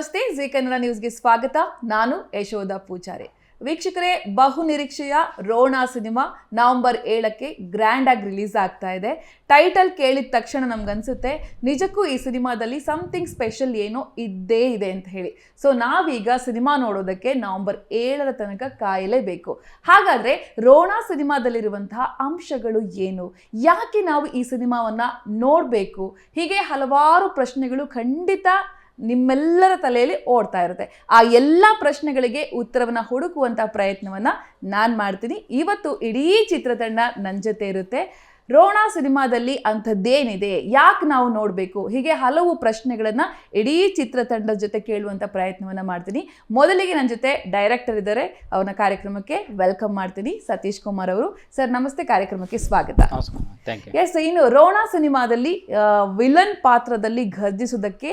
ನಮಸ್ತೆ, ಜಿ ಕನ್ನಡ ನ್ಯೂಸ್ಗೆ ಸ್ವಾಗತ. ನಾನು ಯಶೋಧ ಪೂಜಾರಿ. ವೀಕ್ಷಕರೇ, ಬಹು ನಿರೀಕ್ಷೆಯ ರೋಣ ಸಿನಿಮಾ ನವೆಂಬರ್ ಏಳಕ್ಕೆ ಗ್ರ್ಯಾಂಡ್ ಆಗಿ ರಿಲೀಸ್ ಆಗ್ತಾ ಇದೆ. ಟೈಟಲ್ ಕೇಳಿದ ತಕ್ಷಣ ನಮ್ಗನ್ಸುತ್ತೆ, ನಿಜಕ್ಕೂ ಈ ಸಿನಿಮಾದಲ್ಲಿ ಸಮಥಿಂಗ್ ಸ್ಪೆಷಲ್ ಏನೋ ಇದ್ದೇ ಇದೆ ಅಂತ ಹೇಳಿ. ಸೊ ನಾವೀಗ ಸಿನಿಮಾ ನೋಡೋದಕ್ಕೆ ನವೆಂಬರ್ ಏಳರ ತನಕ ಕಾಯಲೇಬೇಕು. ಹಾಗಾದ್ರೆ ರೋಣ ಸಿನಿಮಾದಲ್ಲಿರುವಂತಹ ಅಂಶಗಳು ಏನು? ಯಾಕೆ ನಾವು ಈ ಸಿನಿಮಾವನ್ನ ನೋಡಬೇಕು? ಹೀಗೆ ಹಲವಾರು ಪ್ರಶ್ನೆಗಳು ಖಂಡಿತ ನಿಮ್ಮೆಲ್ಲರ ತಲೆಯಲ್ಲಿ ಓಡ್ತಾ ಇರುತ್ತೆ. ಆ ಎಲ್ಲ ಪ್ರಶ್ನೆಗಳಿಗೆ ಉತ್ತರವನ್ನು ಹುಡುಕುವಂಥ ಪ್ರಯತ್ನವನ್ನು ನಾನು ಮಾಡ್ತೀನಿ. ಇವತ್ತು ಇಡೀ ಚಿತ್ರತಂಡ ನನ್ನ ಜೊತೆ ಇರುತ್ತೆ. ರೋಣ ಸಿನಿಮಾದಲ್ಲಿ ಅಂಥದ್ದೇನಿದೆ? ಯಾಕೆ ನಾವು ನೋಡಬೇಕು? ಹೀಗೆ ಹಲವು ಪ್ರಶ್ನೆಗಳನ್ನು ಇಡೀ ಚಿತ್ರತಂಡದ ಜೊತೆ ಕೇಳುವಂಥ ಪ್ರಯತ್ನವನ್ನು ಮಾಡ್ತೀನಿ. ಮೊದಲಿಗೆ ನನ್ನ ಜೊತೆ ಡೈರೆಕ್ಟರ್ ಇದ್ದಾರೆ. ಅವನ ಕಾರ್ಯಕ್ರಮಕ್ಕೆ ವೆಲ್ಕಮ್ ಮಾಡ್ತೀನಿ. ಸತೀಶ್ ಕುಮಾರ್ ಅವರು. ಸರ್ ನಮಸ್ತೆ. ಕಾರ್ಯಕ್ರಮಕ್ಕೆ ಸ್ವಾಗತ. ನಮಸ್ಕಾರ ಥ್ಯಾಂಕ್ ಯು ಎಸ್ ಇನ್ನು ರೋಣ ಸಿನಿಮಾದಲ್ಲಿ ವಿಲನ್ ಪಾತ್ರದಲ್ಲಿ ಗರ್ಜಿಸೋದಕ್ಕೆ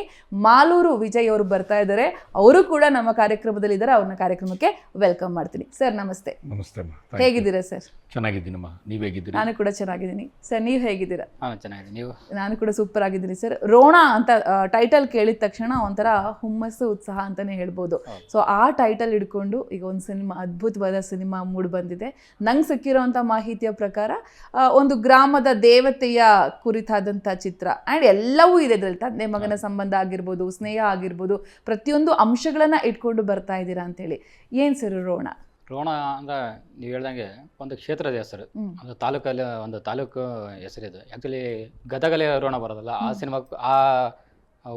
ಮಾಲೂರು ವಿಜಯ್ ಅವರು ಬರ್ತಾ ಇದ್ದಾರೆ. ಅವರು ಕೂಡ ನಮ್ಮ ಕಾರ್ಯಕ್ರಮದಲ್ಲಿ ಇದ್ದಾರೆ ಅವ್ರನ್ನ ಕಾರ್ಯಕ್ರಮಕ್ಕೆ ವೆಲ್ಕಮ್ ಮಾಡ್ತೀನಿ. ಸರ್ ನಮಸ್ತೆ. ನಮಸ್ತೆ. ಹೇಗಿದ್ದೀರಾ ಸರ್ ಚೆನ್ನಾಗಿದ್ದೀನಮ್ಮ. ನೀವು ಹೇಗಿದ್ದೀರಿ? ನಾನು ಕೂಡ ಚೆನ್ನಾಗಿದ್ದೀನಿ. ಸರ್ ನೀವು ಹೇಗಿದ್ದೀರಾ? ಚೆನ್ನಾಗಿದ್ದೀನಿ. ಚೆನ್ನಾಗಿದೆ ನೀವು? ನಾನು ಕೂಡ ಸೂಪರ್ ಆಗಿದ್ದೀನಿ ಸರ್. ರೋಣ ಅಂತ ಟೈಟಲ್ ಕೇಳಿದ ತಕ್ಷಣ ಒಂಥರ ಹುಮ್ಮಸ್ಸು ಉತ್ಸಾಹ ಅಂತಾನೆ ಹೇಳ್ಬೋದು. ಸೊ ಆ ಟೈಟಲ್ ಹಿಡ್ಕೊಂಡು ಈಗ ಒಂದು ಸಿನಿಮಾ ಅದ್ಭುತವಾದ ಸಿನಿಮಾ ಮೂಡ್ ಬಂದಿದೆ. ನಂಗೆ ಸಿಕ್ಕಿರೋಂಥ ಮಾಹಿತಿಯ ಪ್ರಕಾರ ಒಂದು ಗ್ರಾಮದ ದೇವತೆಯ ಕುರಿತಾದಂಥ ಚಿತ್ರ. ಆ್ಯಂಡ್ ಎಲ್ಲವೂ ಇದೆ ಇದರಲ್ಲಿ. ತಂದೆ ಮಗನ ಸಂಬಂಧ ಆಗಿರ್ಬೋದು ಸ್ನೇಹ ಆಗಿರ್ಬೋದು ಪ್ರತಿಯೊಂದು ಅಂಶಗಳನ್ನ ಇಟ್ಕೊಂಡು ಬರ್ತಾ ಇದ್ದೀರಾ ಅಂತೇಳಿ ಏನು ಸರ್ ರೋಣ? ರೋಣ ಅಂದ್ರೆ ನೀವು ಹೇಳ್ದಂಗೆ ಒಂದು ಕ್ಷೇತ್ರದ ಹೆಸರು. ಅದು ಒಂದು ತಾಲೂಕಲ್ಲಿ ಒಂದು ತಾಲೂಕು ಹೆಸರಿದೆ ಆ್ಯಕ್ಚುಲಿ ಗದಗಲೆ ರೋಣ ಬರೋದಲ್ಲ. ಆ ಸಿನಿಮಾ ಆ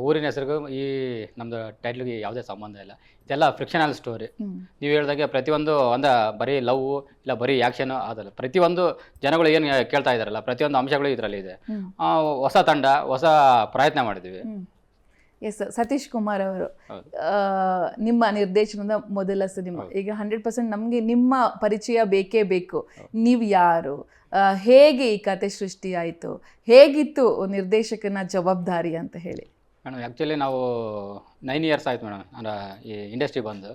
ಊರಿನ ಹೆಸರಿಗೂ ಈ ನಮ್ಮದು ಟೈಟ್ಲಿಗೆ ಯಾವುದೇ ಸಂಬಂಧ ಇಲ್ಲ. ಇದೆಲ್ಲ ಫ್ರಿಕ್ಷನಲ್ ಸ್ಟೋರಿ. ನೀವು ಹೇಳ್ದಂಗೆ ಪ್ರತಿಯೊಂದು ಒಂದು ಬರೀ ಲವ್ ಇಲ್ಲ ಬರೀ ಆ್ಯಕ್ಷನ್ ಅದಲ್ಲ. ಪ್ರತಿಯೊಂದು ಜನಗಳು ಏನು ಕೇಳ್ತಾ ಇದಾರಲ್ಲ ಪ್ರತಿಯೊಂದು ಅಂಶಗಳು ಇದರಲ್ಲಿ ಇದೆ. ಹೊಸ ತಂಡ ಹೊಸ ಪ್ರಯತ್ನ ಮಾಡಿದ್ವಿ ಎಸ್ ಸತೀಶ್ ಕುಮಾರ್ ಅವರು. ನಿಮ್ಮ ನಿರ್ದೇಶನದ ಮೊದಲ ಸಿನಿಮಾ. ಈಗ ಹಂಡ್ರೆಡ್ ಪರ್ಸೆಂಟ್ ನಮಗೆ ನಿಮ್ಮ ಪರಿಚಯ ಬೇಕೇ ಬೇಕು. ನೀವು ಯಾರು? ಹೇಗೆ ಈ ಕತೆ ಸೃಷ್ಟಿಯಾಯಿತು ಹೇಗಿತ್ತು ನಿರ್ದೇಶಕನ ಜವಾಬ್ದಾರಿ ಅಂತ ಹೇಳಿ? ಮೇಡಮ್ ಆ್ಯಕ್ಚುಲಿ ನಾವು ನೈನ್ ಇಯರ್ಸ್ ಆಯ್ತು ಮೇಡಮ್ ಅಂದ್ರೆ ಈ ಇಂಡಸ್ಟ್ರಿ ಬಂದು.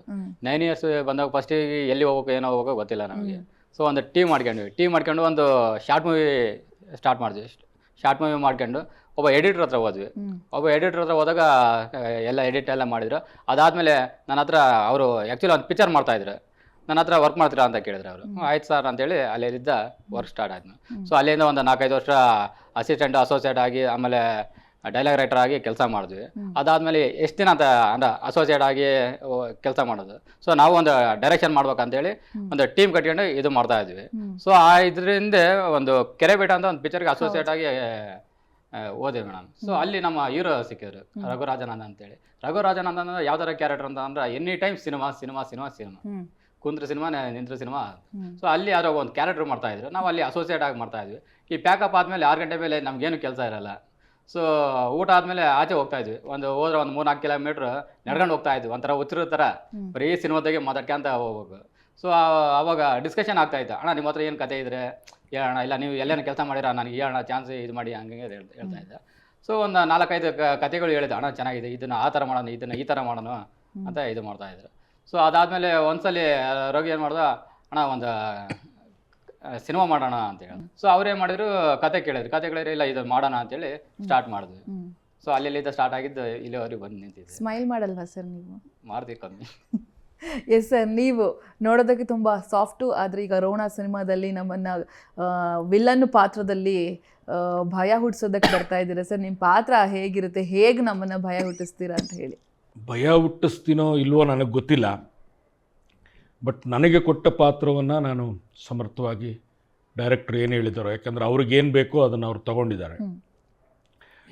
ನೈನ್ ಇಯರ್ಸ್ ಬಂದಾಗ ಫಸ್ಟಿಗೆ ಎಲ್ಲಿ ಹೋಗ್ಬೇಕು ಏನೋ ಹೋಗೋಕೆ ಗೊತ್ತಿಲ್ಲ ನಮಗೆ. ಸೊ ಒಂದು ಟೀಮ್ ಮಾಡ್ಕೊಂಡ್ವಿ ಟೀಮ್ ಮಾಡ್ಕೊಂಡು ಒಂದು ಶಾರ್ಟ್ ಮೂವಿ ಸ್ಟಾರ್ಟ್ ಮಾಡಿದ್ವಿ. ಶಾರ್ಟ್ ಮೂವಿ ಮಾಡ್ಕೊಂಡು ಒಬ್ಬ ಎಡಿಟರ್ ಹತ್ರ ಹೋದ್ವಿ. ಒಬ್ಬ ಎಡಿಟರ್ ಹತ್ರ ಹೋದಾಗ ಎಲ್ಲ ಎಡಿಟ್ ಎಲ್ಲ ಮಾಡಿದ್ರು. ಅದಾದಮೇಲೆ ನನ್ನ ಹತ್ರ ಅವರು ಆ್ಯಕ್ಚುಲಿ ಒಂದು ಪಿಕ್ಚರ್ ಮಾಡ್ತಾಯಿದ್ರು ನನ್ನ ಹತ್ರ ವರ್ಕ್ ಮಾಡ್ತೀರಾ ಅಂತ ಕೇಳಿದ್ರು ಅವರು. ಆಯ್ತು ಸರ್ ಅಂತೇಳಿ ಅಲ್ಲಿದ್ದ ವರ್ಕ್ ಸ್ಟಾರ್ಟ್ ಆಯ್ತು ಸೊ ಅಲ್ಲಿಂದ ಒಂದು ನಾಲ್ಕೈದು ವರ್ಷ ಅಸಿಸ್ಟೆಂಟ್ ಅಸೋಸಿಯೇಟ್ ಆಗಿ ಆಮೇಲೆ ಡೈಲಾಗ್ ರೈಟರ್ ಆಗಿ ಕೆಲಸ ಮಾಡಿದ್ವಿ. ಅದಾದಮೇಲೆ ಎಷ್ಟು ದಿನ ಅಂತ ಅಂದ್ರೆ ಅಸೋಸಿಯೇಟ್ ಆಗಿ ಕೆಲಸ ಮಾಡೋದು. ಸೊ ನಾವು ಒಂದು ಡೈರೆಕ್ಷನ್ ಮಾಡ್ಬೇಕಂತೇಳಿ ಒಂದು ಟೀಮ್ ಕಟ್ಕೊಂಡು ಇದು ಮಾಡ್ತಾ ಇದ್ವಿ. ಸೊ ಆ ಇದರಿಂದ ಒಂದು ಕೆರೆಬೇಟ ಅಂತ ಒಂದು ಪಿಕ್ಚರ್ಗೆ ಅಸೋಸಿಯೇಟ್ ಆಗಿ ಹೋದೆ ಮೇಡಮ್ ಸೊ ಅಲ್ಲಿ ನಮ್ಮ ಹೀರೋ ಸಿಕ್ಕಿದ್ರು ರಘುರಾಜನಂದ ಅಂತೇಳಿ. ರಘುರಾಜನಂದ ಅಂದ್ರೆ ಯಾವ್ದಾರ ಕ್ಯಾರೆಕ್ಟರ್ ಅಂತ ಅಂದ್ರೆ any time cinema cinema cinema cinema ಕುಂದ್ರ ಕುಂತ್ರ ಸಿನಿಮಾ ನಿಂತ್ರ ಸಿನಿಮಾ. ಸೊ ಅಲ್ಲಿ ಯಾರೋ ಒಂದು ಕ್ಯಾರೆಕ್ಟರ್ ಮಾಡ್ತಾ ಇದ್ರು. ನಾವು ಅಲ್ಲಿ ಅಸೋಸಿಯೇಟ್ ಆಗಿ ಮಾಡ್ತಾ ಇದ್ವಿ. ಈ ಪ್ಯಾಕಪ್ ಆದ್ಮೇಲೆ ಆರು ಗಂಟೆ ಮೇಲೆ ನಮ್ಗೇನು ಕೆಲಸ ಇರಲ್ಲ. ಸೊ ಊಟ ಆದ್ಮೇಲೆ ಆಚೆ ಹೋಗ್ತಾ ಇದ್ವಿ. ಒಂದು ಹೋದ್ರೆ ಒಂದು ಮೂರ್ನಾಲ್ಕು ಕಿಲೋಮೀಟ್ರ್ ನಡ್ಕೊಂಡು ಹೋಗ್ತಾ ಇದ್ವಿ. ಒಂಥರ ಹುಚ್ಚಿರೋ ಥರ ಬರೀ ಸಿನಿಮಾದಾಗೆ ಮಾತಾಡ್ಕೊಂತ ಹೋಗ್ಬೇಕು. ಸೊ ಅವಾಗ ಡಿಸ್ಕಷನ್ ಆಗ್ತಾ ಇತ್ತು. ಅಣ್ಣ ನಿಮ್ಮ ಹತ್ರ ಏನು ಕತೆ ಇದ್ರೆ? ಹೇಳೋಣ ಇಲ್ಲ ನೀವು ಎಲ್ಲೇನ ಕೆಲಸ ಮಾಡಿರೋ ನನಗೆ ಹೇಳೋಣ ಚಾನ್ಸ್ ಇದು ಮಾಡಿ ಹಂಗೆ ಹೇಳ್ತಾ ಇದ್ದೆ. ಸೊ ಒಂದು ನಾಲ್ಕೈದು ಕಥೆಗಳು ಕತೆಗಳು ಹೇಳಿದೆ ಅಣ್ಣ ಚೆನ್ನಾಗಿದೆ ಇದನ್ನು ಆ ಥರ ಮಾಡೋಣ ಇದನ್ನು ಈ ಥರ ಮಾಡೋಣ ಅಂತ ಇದು ಮಾಡ್ತಾ ಇದ್ರು. ಸೊ ಅದಾದಮೇಲೆ ಒಂದ್ಸಲಿ ರೋಗಿ ಏನು ಮಾಡ್ದ ಅಣ್ಣ ಒಂದು ಸಿನಿಮಾ ಮಾಡೋಣ ಅಂತ ಹೇಳಿ ಸೊ ಅವ್ರೇನು ಮಾಡಿದ್ರು ಕತೆ ಕೇಳಿದ್ರು. ಕತೆ ಕೇಳಿದ್ರೆ ಇಲ್ಲ ಇದು ಮಾಡೋಣ ಅಂತೇಳಿ ಸ್ಟಾರ್ಟ್ ಮಾಡಿದ್ವಿ. ಸೊ ಅಲ್ಲಿ ಸ್ಟಾರ್ಟ್ ಆಗಿದ್ದು ಇಲ್ಲಿವರೆಗೆ ಬಂದು ನಿಂತಿದ್ದೆ ಸ್ಮೈಲ್ ಮಾಡಲ್ವಾ ಸರ್ ನೀವು? ಮಾಡ್ತೀವಿ ಕಮ್ಮಿ. Yes sir. ನೀವು ನೋಡೋದಕ್ಕೆ ತುಂಬ ಸಾಫ್ಟು. ಆದರೆ ಈಗ ರೋಣ ಸಿನಿಮಾದಲ್ಲಿ ನಮ್ಮನ್ನು ವಿಲನ್ ಪಾತ್ರದಲ್ಲಿ ಭಯ ಹುಟ್ಟಿಸೋದಕ್ಕೆ ಬರ್ತಾ ಇದ್ದೀರಾ ಸರ್? ನಿಮ್ಮ ಪಾತ್ರ ಹೇಗಿರುತ್ತೆ? ಹೇಗೆ ನಮ್ಮನ್ನು ಭಯ ಹುಟ್ಟಿಸ್ತೀರಾ ಅಂತ ಹೇಳಿ. ಭಯ ಹುಟ್ಟಿಸ್ತೀನೋ ಇಲ್ವೋ ನನಗೆ ಗೊತ್ತಿಲ್ಲ. ಬಟ್ ನನಗೆ ಕೊಟ್ಟ ಪಾತ್ರವನ್ನು ನಾನು ಸಮರ್ಥವಾಗಿ ಡೈರೆಕ್ಟ್ರ್ ಏನು ಹೇಳಿದಾರೋ ಯಾಕಂದರೆ ಅವ್ರಿಗೇನು ಬೇಕೋ ಅದನ್ನು ಅವ್ರು ತಗೊಂಡಿದ್ದಾರೆ.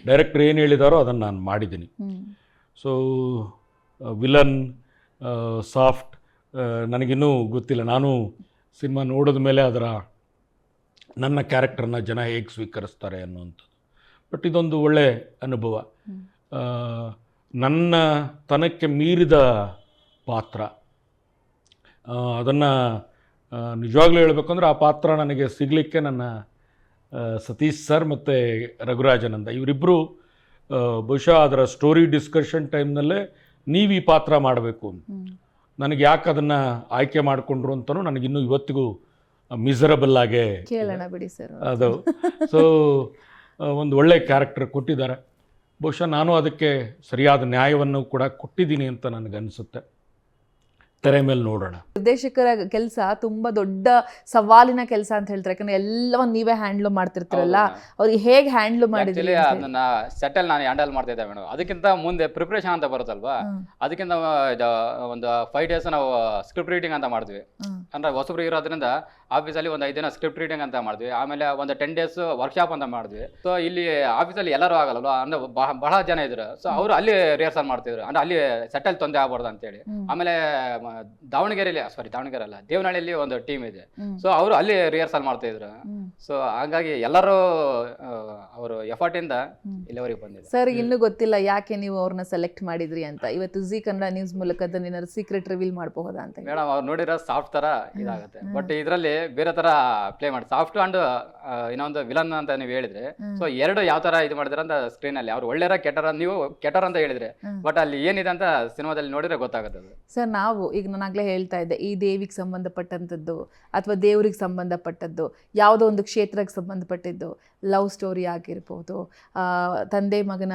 ಡೈರೆಕ್ಟ್ರ್ ಏನು ಹೇಳಿದಾರೋ ಅದನ್ನು ನಾನು ಮಾಡಿದ್ದೀನಿ. ಸೊ ವಿಲನ್ ಸಾಫ್ಟ್ ನನಗಿನ್ನೂ ಗೊತ್ತಿಲ್ಲ. ನಾನು ಸಿನಿಮಾ ನೋಡಿದ ಮೇಲೆ ಅದರ ನನ್ನ ಕ್ಯಾರೆಕ್ಟರ್ನ ಜನ ಹೇಗೆ ಸ್ವೀಕರಿಸ್ತಾರೆ ಅನ್ನುವಂಥದ್ದು. ಬಟ್ ಇದೊಂದು ಒಳ್ಳೆ ಅನುಭವ. ನನ್ನ ತನಕ್ಕೆ ಮೀರಿದ ಪಾತ್ರ. ಅದನ್ನು ನಿಜವಾಗ್ಲೂ ಹೇಳಬೇಕಂದ್ರೆ ಆ ಪಾತ್ರ ನನಗೆ ಸಿಗಲಿಕ್ಕೆ ನನ್ನ ಸತೀಶ್ ಸರ್ ಮತ್ತು ರಘುರಾಜನಂದ. ಇವರಿಬ್ಬರು ಬಹುಶಃ ಅದರ ಸ್ಟೋರಿ ಡಿಸ್ಕಷನ್ ಟೈಮ್ನಲ್ಲೇ ನೀವು ಈ ಪಾತ್ರ ಮಾಡಬೇಕು ಅಂತ. ನನಗೆ ಯಾಕೆ ಅದನ್ನು ಆಯ್ಕೆ ಮಾಡಿಕೊಂಡ್ರು ಅಂತಲೂ ನನಗಿನ್ನೂ ಇವತ್ತಿಗೂ ಮಿಸರಬಲ್ ಆಗೇ ಕೇಳೋಣ ಬಿಡಿ ಸರ್ ಅದು. ಸೊ ಒಂದು ಒಳ್ಳೆ ಕ್ಯಾರೆಕ್ಟರ್ ಕೊಟ್ಟಿದ್ದಾರೆ. ಬಹುಶಃ ನಾನು ಅದಕ್ಕೆ ಸರಿಯಾದ ನ್ಯಾಯವನ್ನು ಕೂಡ ಕೊಟ್ಟಿದ್ದೀನಿ ಅಂತ ನನಗನ್ಸುತ್ತೆ. ತೆರೆ ಮೇಲೆ ನೋಡೋಣ. ನಿರ್ದೇಶಕರ ಕೆಲಸ ತುಂಬಾ ದೊಡ್ಡ ಸವಾಲಿನ ಕೆಲಸ ಅಂತ ಹೇಳ್ತಾರೆ. ಯಾಕಂದ್ರೆ ಎಲ್ಲವನ್ನ ನೀವೇ ಹ್ಯಾಂಡ್ಲ್ ಮಾಡ್ತಿರ್ತೀರಲ್ಲ. ಅವ್ರಿಗೆ ಹೇಗೆ ಹ್ಯಾಂಡ್ಲ್ ಮಾಡಿದ್ರಿ ಅಂತ. ಅದನ್ನ ಸೆಟಲ್ ನಾನು ಹ್ಯಾಂಡಲ್ ಮಾಡ್ತಾ ಇದ್ದೆ ಮೇಡಮ್. ಅದಕ್ಕಿಂತ ಮುಂದೆ ಪ್ರಿಪ್ರೇಷನ್ ಅಂತ ಬರುತ್ತಲ್ವಾ? ಅದಕ್ಕಿಂತ ಇದು ಒಂದು ಫೈವ್ ಡೇಸ್ ನಾವು ಸ್ಕ್ರಿಪ್ಟ್ ರೀಡಿಂಗ್ ಅಂತ ಮಾಡ್ತೀವಿ. ಅಂದ್ರೆ ಹೊಸಬ್ರು ಇರೋದ್ರಿಂದ ಆಫೀಸಲ್ಲಿ ಒಂದು ಐದು ದಿನ ಸ್ಕ್ರಿಪ್ಟ್ ರೀಡಿಂಗ್ ಅಂತ ಮಾಡ್ತೀವಿ. ಆಮೇಲೆ ಒಂದು ಟೆನ್ ಡೇಸ್ ವರ್ಕ್ಶಾಪ್ ಅಂತ ಮಾಡಿದ್ವಿ ಸೊ ಇಲ್ಲಿ ಆಫೀಸಲ್ಲಿ ಎಲ್ಲರೂ ಆಗಲ್ಲ ಅಂದ್ರೆ ಬಹ- ಬಹಳ ಜನ ಇದ್ರು. ಸೊ ಅವರು ಅಲ್ಲಿ ರಿಹರ್ಸಲ್ ಮಾಡ್ತಿದ್ರು. ಅಂದ್ರೆ ಅಲ್ಲಿ ಸೆಟಲ್ ತೊಂದರೆ ಆಗ್ಬಾರ್ದು ಅಂತೇಳಿ ಹೇಳಿ. ಆಮೇಲೆ ದಾವಣಗೆರೆಯಲ್ಲಿ ಸಾರಿ ದಾವಣಗೆರೆ ಅಲ್ಲ ದೇವನಹಳ್ಳಿಯಲ್ಲಿ ಒಂದು ಟೀಮ್ ಇದೆ. ಸೊ ಅವರು ಅಲ್ಲಿ ರಿಹರ್ಸಲ್ ಮಾಡ್ತಾ ಇದ್ರು. ಸೊ ಹಾಗಾಗಿ ಎಲ್ಲರೂ ಅವರು ಎಫರ್ಟ್ ಇಂದ. ಇಲ್ಲಿವರೆಗೆ ಬಂದಿದೆ. ಸರ್ ಇನ್ನೂ ಗೊತ್ತಿಲ್ಲ ಯಾಕೆ ನೀವು ಅವ್ರನ್ನ ಸೆಲೆಕ್ಟ್ ಮಾಡಿದ್ರಿ ಅಂತ. ಇವತ್ತು ಜಿ ಕನ್ನಡ ನ್ಯೂಸ್ ಮೂಲಕ ಅದನ್ನ ಸೀಕ್ರೆಟ್ ರಿವೀಲ್ ಮಾಡಬಹುದಾ ಅಂತ. ಮೇಡಮ್ ಅವ್ರು ನೋಡಿರೋ ಸಾಫ್ಟ್ ತರ ಇದಾಗುತ್ತೆ. ಬಟ್ ಇದರಲ್ಲಿ ಬೇರೆ ತರ ಪ್ಲೇ ಮಾಡಿ ಸಾಫ್ಟ್ ಅಂಡ್ ಇನ್ನೊಂದು ವಿಲನ್ ಅಂತ ನೀವು ಹೇಳಿದ್ರೆ. ಸೊ ಎರಡು ಯಾವ ತರ ಇದು ಮಾಡಿದ್ರ ಅಂತ ಸ್ಕ್ರೀನ್ ಅಲ್ಲಿ. ಅವ್ರು ಒಳ್ಳೆರ ಕೆಟರ ನೀವು ಕೆಟರ್ ಅಂತ ಹೇಳಿದ್ರೆ. ಬಟ್ ಅಲ್ಲಿ ಏನಿದೆ ಅಂತ ಸಿನಿಮಾದಲ್ಲಿ ನೋಡಿದ್ರೆ ಗೊತ್ತಾಗುತ್ತೆ ಸರ್ ನಾವು ಈಗ ನಾನು ನಾನಾಗಲೇ ಹೇಳ್ತಾ ಇದ್ದೆ, ಈ ದೇವಿಗೆ ಸಂಬಂಧಪಟ್ಟಂಥದ್ದು ಅಥವಾ ದೇವ್ರಿಗೆ ಸಂಬಂಧಪಟ್ಟದ್ದು, ಯಾವುದೋ ಒಂದು ಕ್ಷೇತ್ರಕ್ಕೆ ಸಂಬಂಧಪಟ್ಟಿದ್ದು ಲವ್ ಸ್ಟೋರಿ ಆಗಿರ್ಬೋದು ತಂದೆ ಮಗನ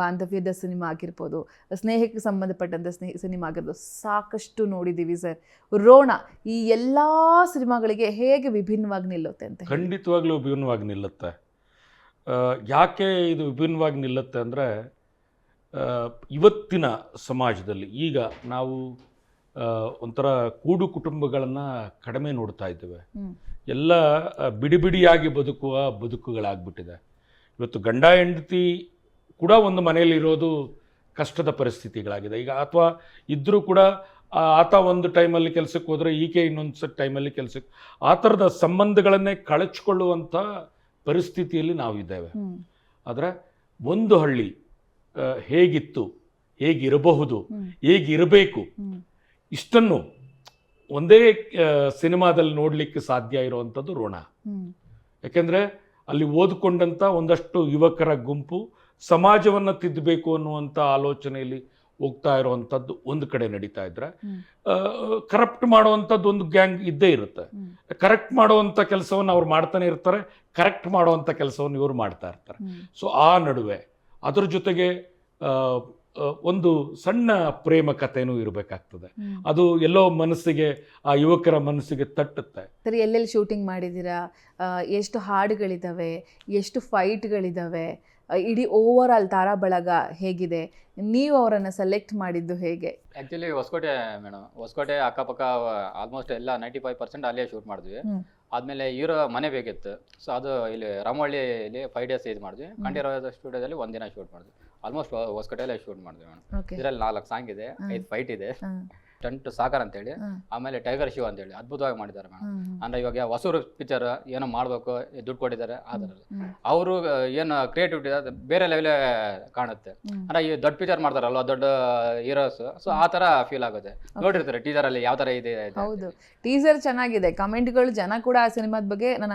ಬಾಂಧವ್ಯದ ಸಿನಿಮಾ ಆಗಿರ್ಬೋದು, ಸ್ನೇಹಕ್ಕೆ ಸಂಬಂಧಪಟ್ಟಂಥ ಸ್ನೇಹ ಸಿನಿಮಾ ಆಗಿರ್ಬೋದು, ಸಾಕಷ್ಟು ನೋಡಿದ್ದೀವಿ ಸರ್. ರೋಣ ಈ ಎಲ್ಲ ಸಿನಿಮಾಗಳಿಗೆ ಹೇಗೆ ವಿಭಿನ್ನವಾಗಿ ನಿಲ್ಲುತ್ತೆ ಅಂತ ಖಂಡಿತವಾಗ್ಲೂ ವಿಭಿನ್ನವಾಗಿ ನಿಲ್ಲುತ್ತೆ. ಯಾಕೆ ಇದು ವಿಭಿನ್ನವಾಗಿ ನಿಲ್ಲುತ್ತೆ ಅಂದರೆ ಇವತ್ತಿನ ಸಮಾಜದಲ್ಲಿ ಈಗ ನಾವು ಒಂಥರ ಕೂಡು ಕುಟುಂಬಗಳನ್ನು ಕಡಿಮೆ ನೋಡ್ತಾ ಇದ್ದೇವೆ. ಎಲ್ಲ ಬಿಡಿ ಬಿಡಿಯಾಗಿ ಬದುಕುವ ಬದುಕುಗಳಾಗ್ಬಿಟ್ಟಿದೆ. ಇವತ್ತು ಗಂಡ ಹೆಂಡತಿ ಕೂಡ ಒಂದು ಮನೆಯಲ್ಲಿರೋದು ಕಷ್ಟದ ಪರಿಸ್ಥಿತಿಗಳಾಗಿದೆ. ಈಗ ಅಥವಾ ಇದ್ದರೂ ಕೂಡ ಆತ ಒಂದು ಟೈಮಲ್ಲಿ ಕೆಲಸಕ್ಕೆ ಹೋದರೆ ಈಕೆ ಇನ್ನೊಂದು ಟೈಮಲ್ಲಿ ಕೆಲಸಕ್ಕೆ ಆ ಥರದ ಸಂಬಂಧಗಳನ್ನೇ ಕಳಚಿಕೊಳ್ಳುವಂಥ ಪರಿಸ್ಥಿತಿಯಲ್ಲಿ ನಾವಿದ್ದೇವೆ. ಇದ್ದೇವೆ ಆದರೆ ಒಂದು ಹಳ್ಳಿ ಹೇಗಿತ್ತು ಹೇಗಿರಬಹುದು ಹೇಗಿರಬೇಕು ಇಷ್ಟನ್ನು ಒಂದೇ ಸಿನಿಮಾದಲ್ಲಿ ನೋಡಲಿಕ್ಕೆ ಸಾಧ್ಯ ಇರುವಂಥದ್ದು ಋಣ ಯಾಕೆಂದರೆ ಅಲ್ಲಿ ಓದಿಕೊಂಡಂಥ ಒಂದಷ್ಟು ಯುವಕರ ಗುಂಪು ಸಮಾಜವನ್ನು ತಿದ್ದಬೇಕು ಅನ್ನುವಂಥ ಆಲೋಚನೆಯಲ್ಲಿ ಹೋಗ್ತಾ ಇರುವಂಥದ್ದು ಒಂದು ಕಡೆ ನಡೀತಾ ಇದ್ರೆ. ಕರಪ್ಟ್ ಮಾಡುವಂಥದ್ದು ಒಂದು ಗ್ಯಾಂಗ್ ಇದ್ದೇ ಇರುತ್ತೆ. ಕರೆಕ್ಟ್ ಮಾಡುವಂಥ ಕೆಲಸವನ್ನು ಅವ್ರು ಮಾಡ್ತಾನೆ ಇರ್ತಾರೆ ಕರೆಕ್ಟ್ ಮಾಡುವಂಥ ಕೆಲಸವನ್ನು ಇವರು ಮಾಡ್ತಾ ಇರ್ತಾರೆ. ಸೊ ಆ ನಡುವೆ ಅದರ ಜೊತೆಗೆ ಒಂದು ಸಣ್ಣ ಪ್ರೇಮ ಕಥೆನೂ ಇರಬೇಕಾಗ್ತದೆ. ಅದು ಎಲ್ಲೋ ಮನಸ್ಸಿಗೆ ಆ ಯುವಕರ ಮನಸ್ಸಿಗೆ ತಟ್ಟುತ್ತೆ. ಸರಿ ಎಲ್ಲೆಲ್ಲಿ ಶೂಟಿಂಗ್ ಮಾಡಿದ್ದೀರಾ? ಎಷ್ಟು ಹಾಡುಗಳಿದ್ದಾವೆ ಎಷ್ಟು ಫೈಟ್ಗಳಿದ್ದಾವೆ ಇಡೀ ಓವರ್ ಆಲ್ ತಾರಾ ಬಳಗ ಹೇಗಿದೆ? ನೀವು ಅವರನ್ನು ಸೆಲೆಕ್ಟ್ ಮಾಡಿದ್ದು ಹೇಗೆ? ಆ್ಯಕ್ಚುಲಿ ಹೊಸಕೋಟೆ ಮೇಡಮ್ ಹೊಸಕೋಟೆ ಅಕ್ಕಪಕ್ಕ ಆಲ್ಮೋಸ್ಟ್ ಎಲ್ಲ ನೈಂಟಿ ಫೈವ್ ಪರ್ಸೆಂಟ್ ಅಲ್ಲೇ ಶೂಟ್ ಮಾಡಿದ್ವಿ. ಆದಮೇಲೆ ಇರೋ ಮನೆ ಬೇಕಿತ್ತು. ಸೊ ಅದು ಇಲ್ಲಿ ರಾಮವಳ್ಳಿಯಲ್ಲಿ ಫೈವ್ ಡೇಸ್ ಇದು ಮಾಡಿದ್ವಿ. ಕಂಠೀರ ಸ್ಟುಡಿಯೋದಲ್ಲಿ ಒಂದಿನ ಶೂಟ್ ಮಾಡಿದ್ವಿ. ಆಲ್ಮೋಸ್ಟ್ ಹೊಸಕೋಟೆಯಲ್ಲೇ ಶೂಟ್ ಮಾಡಿದ್ವಿ ಮೇಡಮ್ ಇದ್ರಲ್ಲಿ ನಾಲ್ಕು ಸಾಂಗ್ ಇದೆ ಐದು ಫೈಟ್ ಇದೆ. ಟೆಂಟ್ ಸಾಕರ್ ಅಂತೇಳಿ ಹೇಳಿ ಆಮೇಲೆ ಟೈಗರ್ ಶಿವ ಅಂತೇಳಿ ಅದ್ಭುತವಾಗಿ ಮಾಡಿದ್ದಾರೆ ಮೇಡಮ್. ಅಂದ್ರೆ ಇವಾಗ ಹೊಸೂರು ಪಿಕ್ಚರ್ ಏನೋ ಮಾಡಬೇಕು ದುಡ್ಡು ಕೊಟ್ಟಿದ್ದಾರೆ ಅದರಲ್ಲಿ ಅವರು ಏನು ಕ್ರಿಯೇಟಿವಿಟಿ ಬೇರೆ ಲೆವೆಲ್ ಕಾಣುತ್ತೆ. ಅಂದ್ರೆ ಈ ದೊಡ್ಡ ಪಿಕ್ಚರ್ ಮಾಡ್ತಾರಲ್ವ ದೊಡ್ಡ ಹೀರೋಸ್ ಸೊ ಆ ತರ ಫೀಲ್ ಆಗುತ್ತೆ. ನೋಡಿರ್ತಾರೆ ಟೀಸರ್ ಅಲ್ಲಿ ಯಾವ ತರ ಇದೆ ಹೌದು. ಟೀಸರ್ ಚೆನ್ನಾಗಿದೆ. ಕಮೆಂಟ್ಗಳು ಜನ ಕೂಡ ಆ ಸಿನಿಮಾದ ಬಗ್ಗೆ ನನ್ನ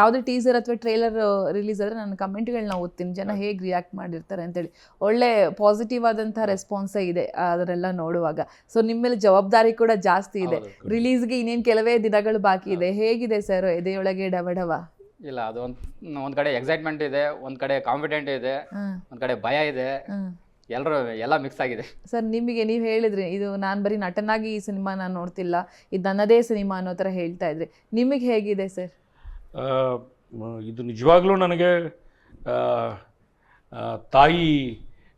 ಯಾವುದೇ ಟೀಸರ್ ಅಥವಾ ಟ್ರೇಲರ್ ರಿಲೀಸ್ ಆದ್ರೆ ನಾನು ಕಮೆಂಟ್ಗಳನ್ನ ಓದ್ತೀನಿ. ಜನ ಹೇಗೆ ರಿಯಾಕ್ಟ್ ಮಾಡಿರ್ತಾರೆ ಅಂತೇಳಿ. ಒಳ್ಳೆ ಪಾಸಿಟಿವ್ ಆದಂತಹ ರೆಸ್ಪಾನ್ಸೇ ಇದೆ ಅದರೆಲ್ಲ ನೋಡುವಾಗ. ಸೊ ನಿಮ್ಮ ಮೇಲೆ ಜವಾಬ್ದಾರಿ ಕೂಡ ಜಾಸ್ತಿ ಇದೆ. ರಿಲೀಸ್ಗೆ ಇನ್ನೇನು ಕೆಲವೇ ದಿನಗಳು ಬಾಕಿ ಇದೆ. ಹೇಗಿದೆ ಸರ್ ಎದೆಯೊಳಗೆ ಡಬಡವ ಇಲ್ಲ ಅದು ಒಂದ್ ಒಂದ್ ಕಡೆ ಎಕ್ಸೈಟ್ಮೆಂಟ್ ಇದೆ ಒಂದ್ ಕಡೆ ಕಾನ್ಫಿಡೆಂಟ್ ಇದೆ ಒಂದ್ ಕಡೆ ಭಯ ಇದೆ. ಎಲ್ಲರೂ ಎಲ್ಲ ಮಿಕ್ಸ್ ಆಗಿದೆ. ಸರ್ ನಿಮಗೆ ನೀವು ಹೇಳಿದ್ರಿ ಇದು ನಾನು ಬರೀ ನಟನಾಗಿ ಈ ಸಿನಿಮಾ ನಾನು ನೋಡ್ತಿಲ್ಲ ಇದು ನನ್ನದೇ ಸಿನಿಮಾ ಅನ್ನೋ ಥರ ಹೇಳ್ತಾ ಇದ್ರಿ. ನಿಮಗೆ ಹೇಗಿದೆ ಸರ್ ಇದು ನಿಜವಾಗ್ಲೂ ನನಗೆ ತಾಯಿ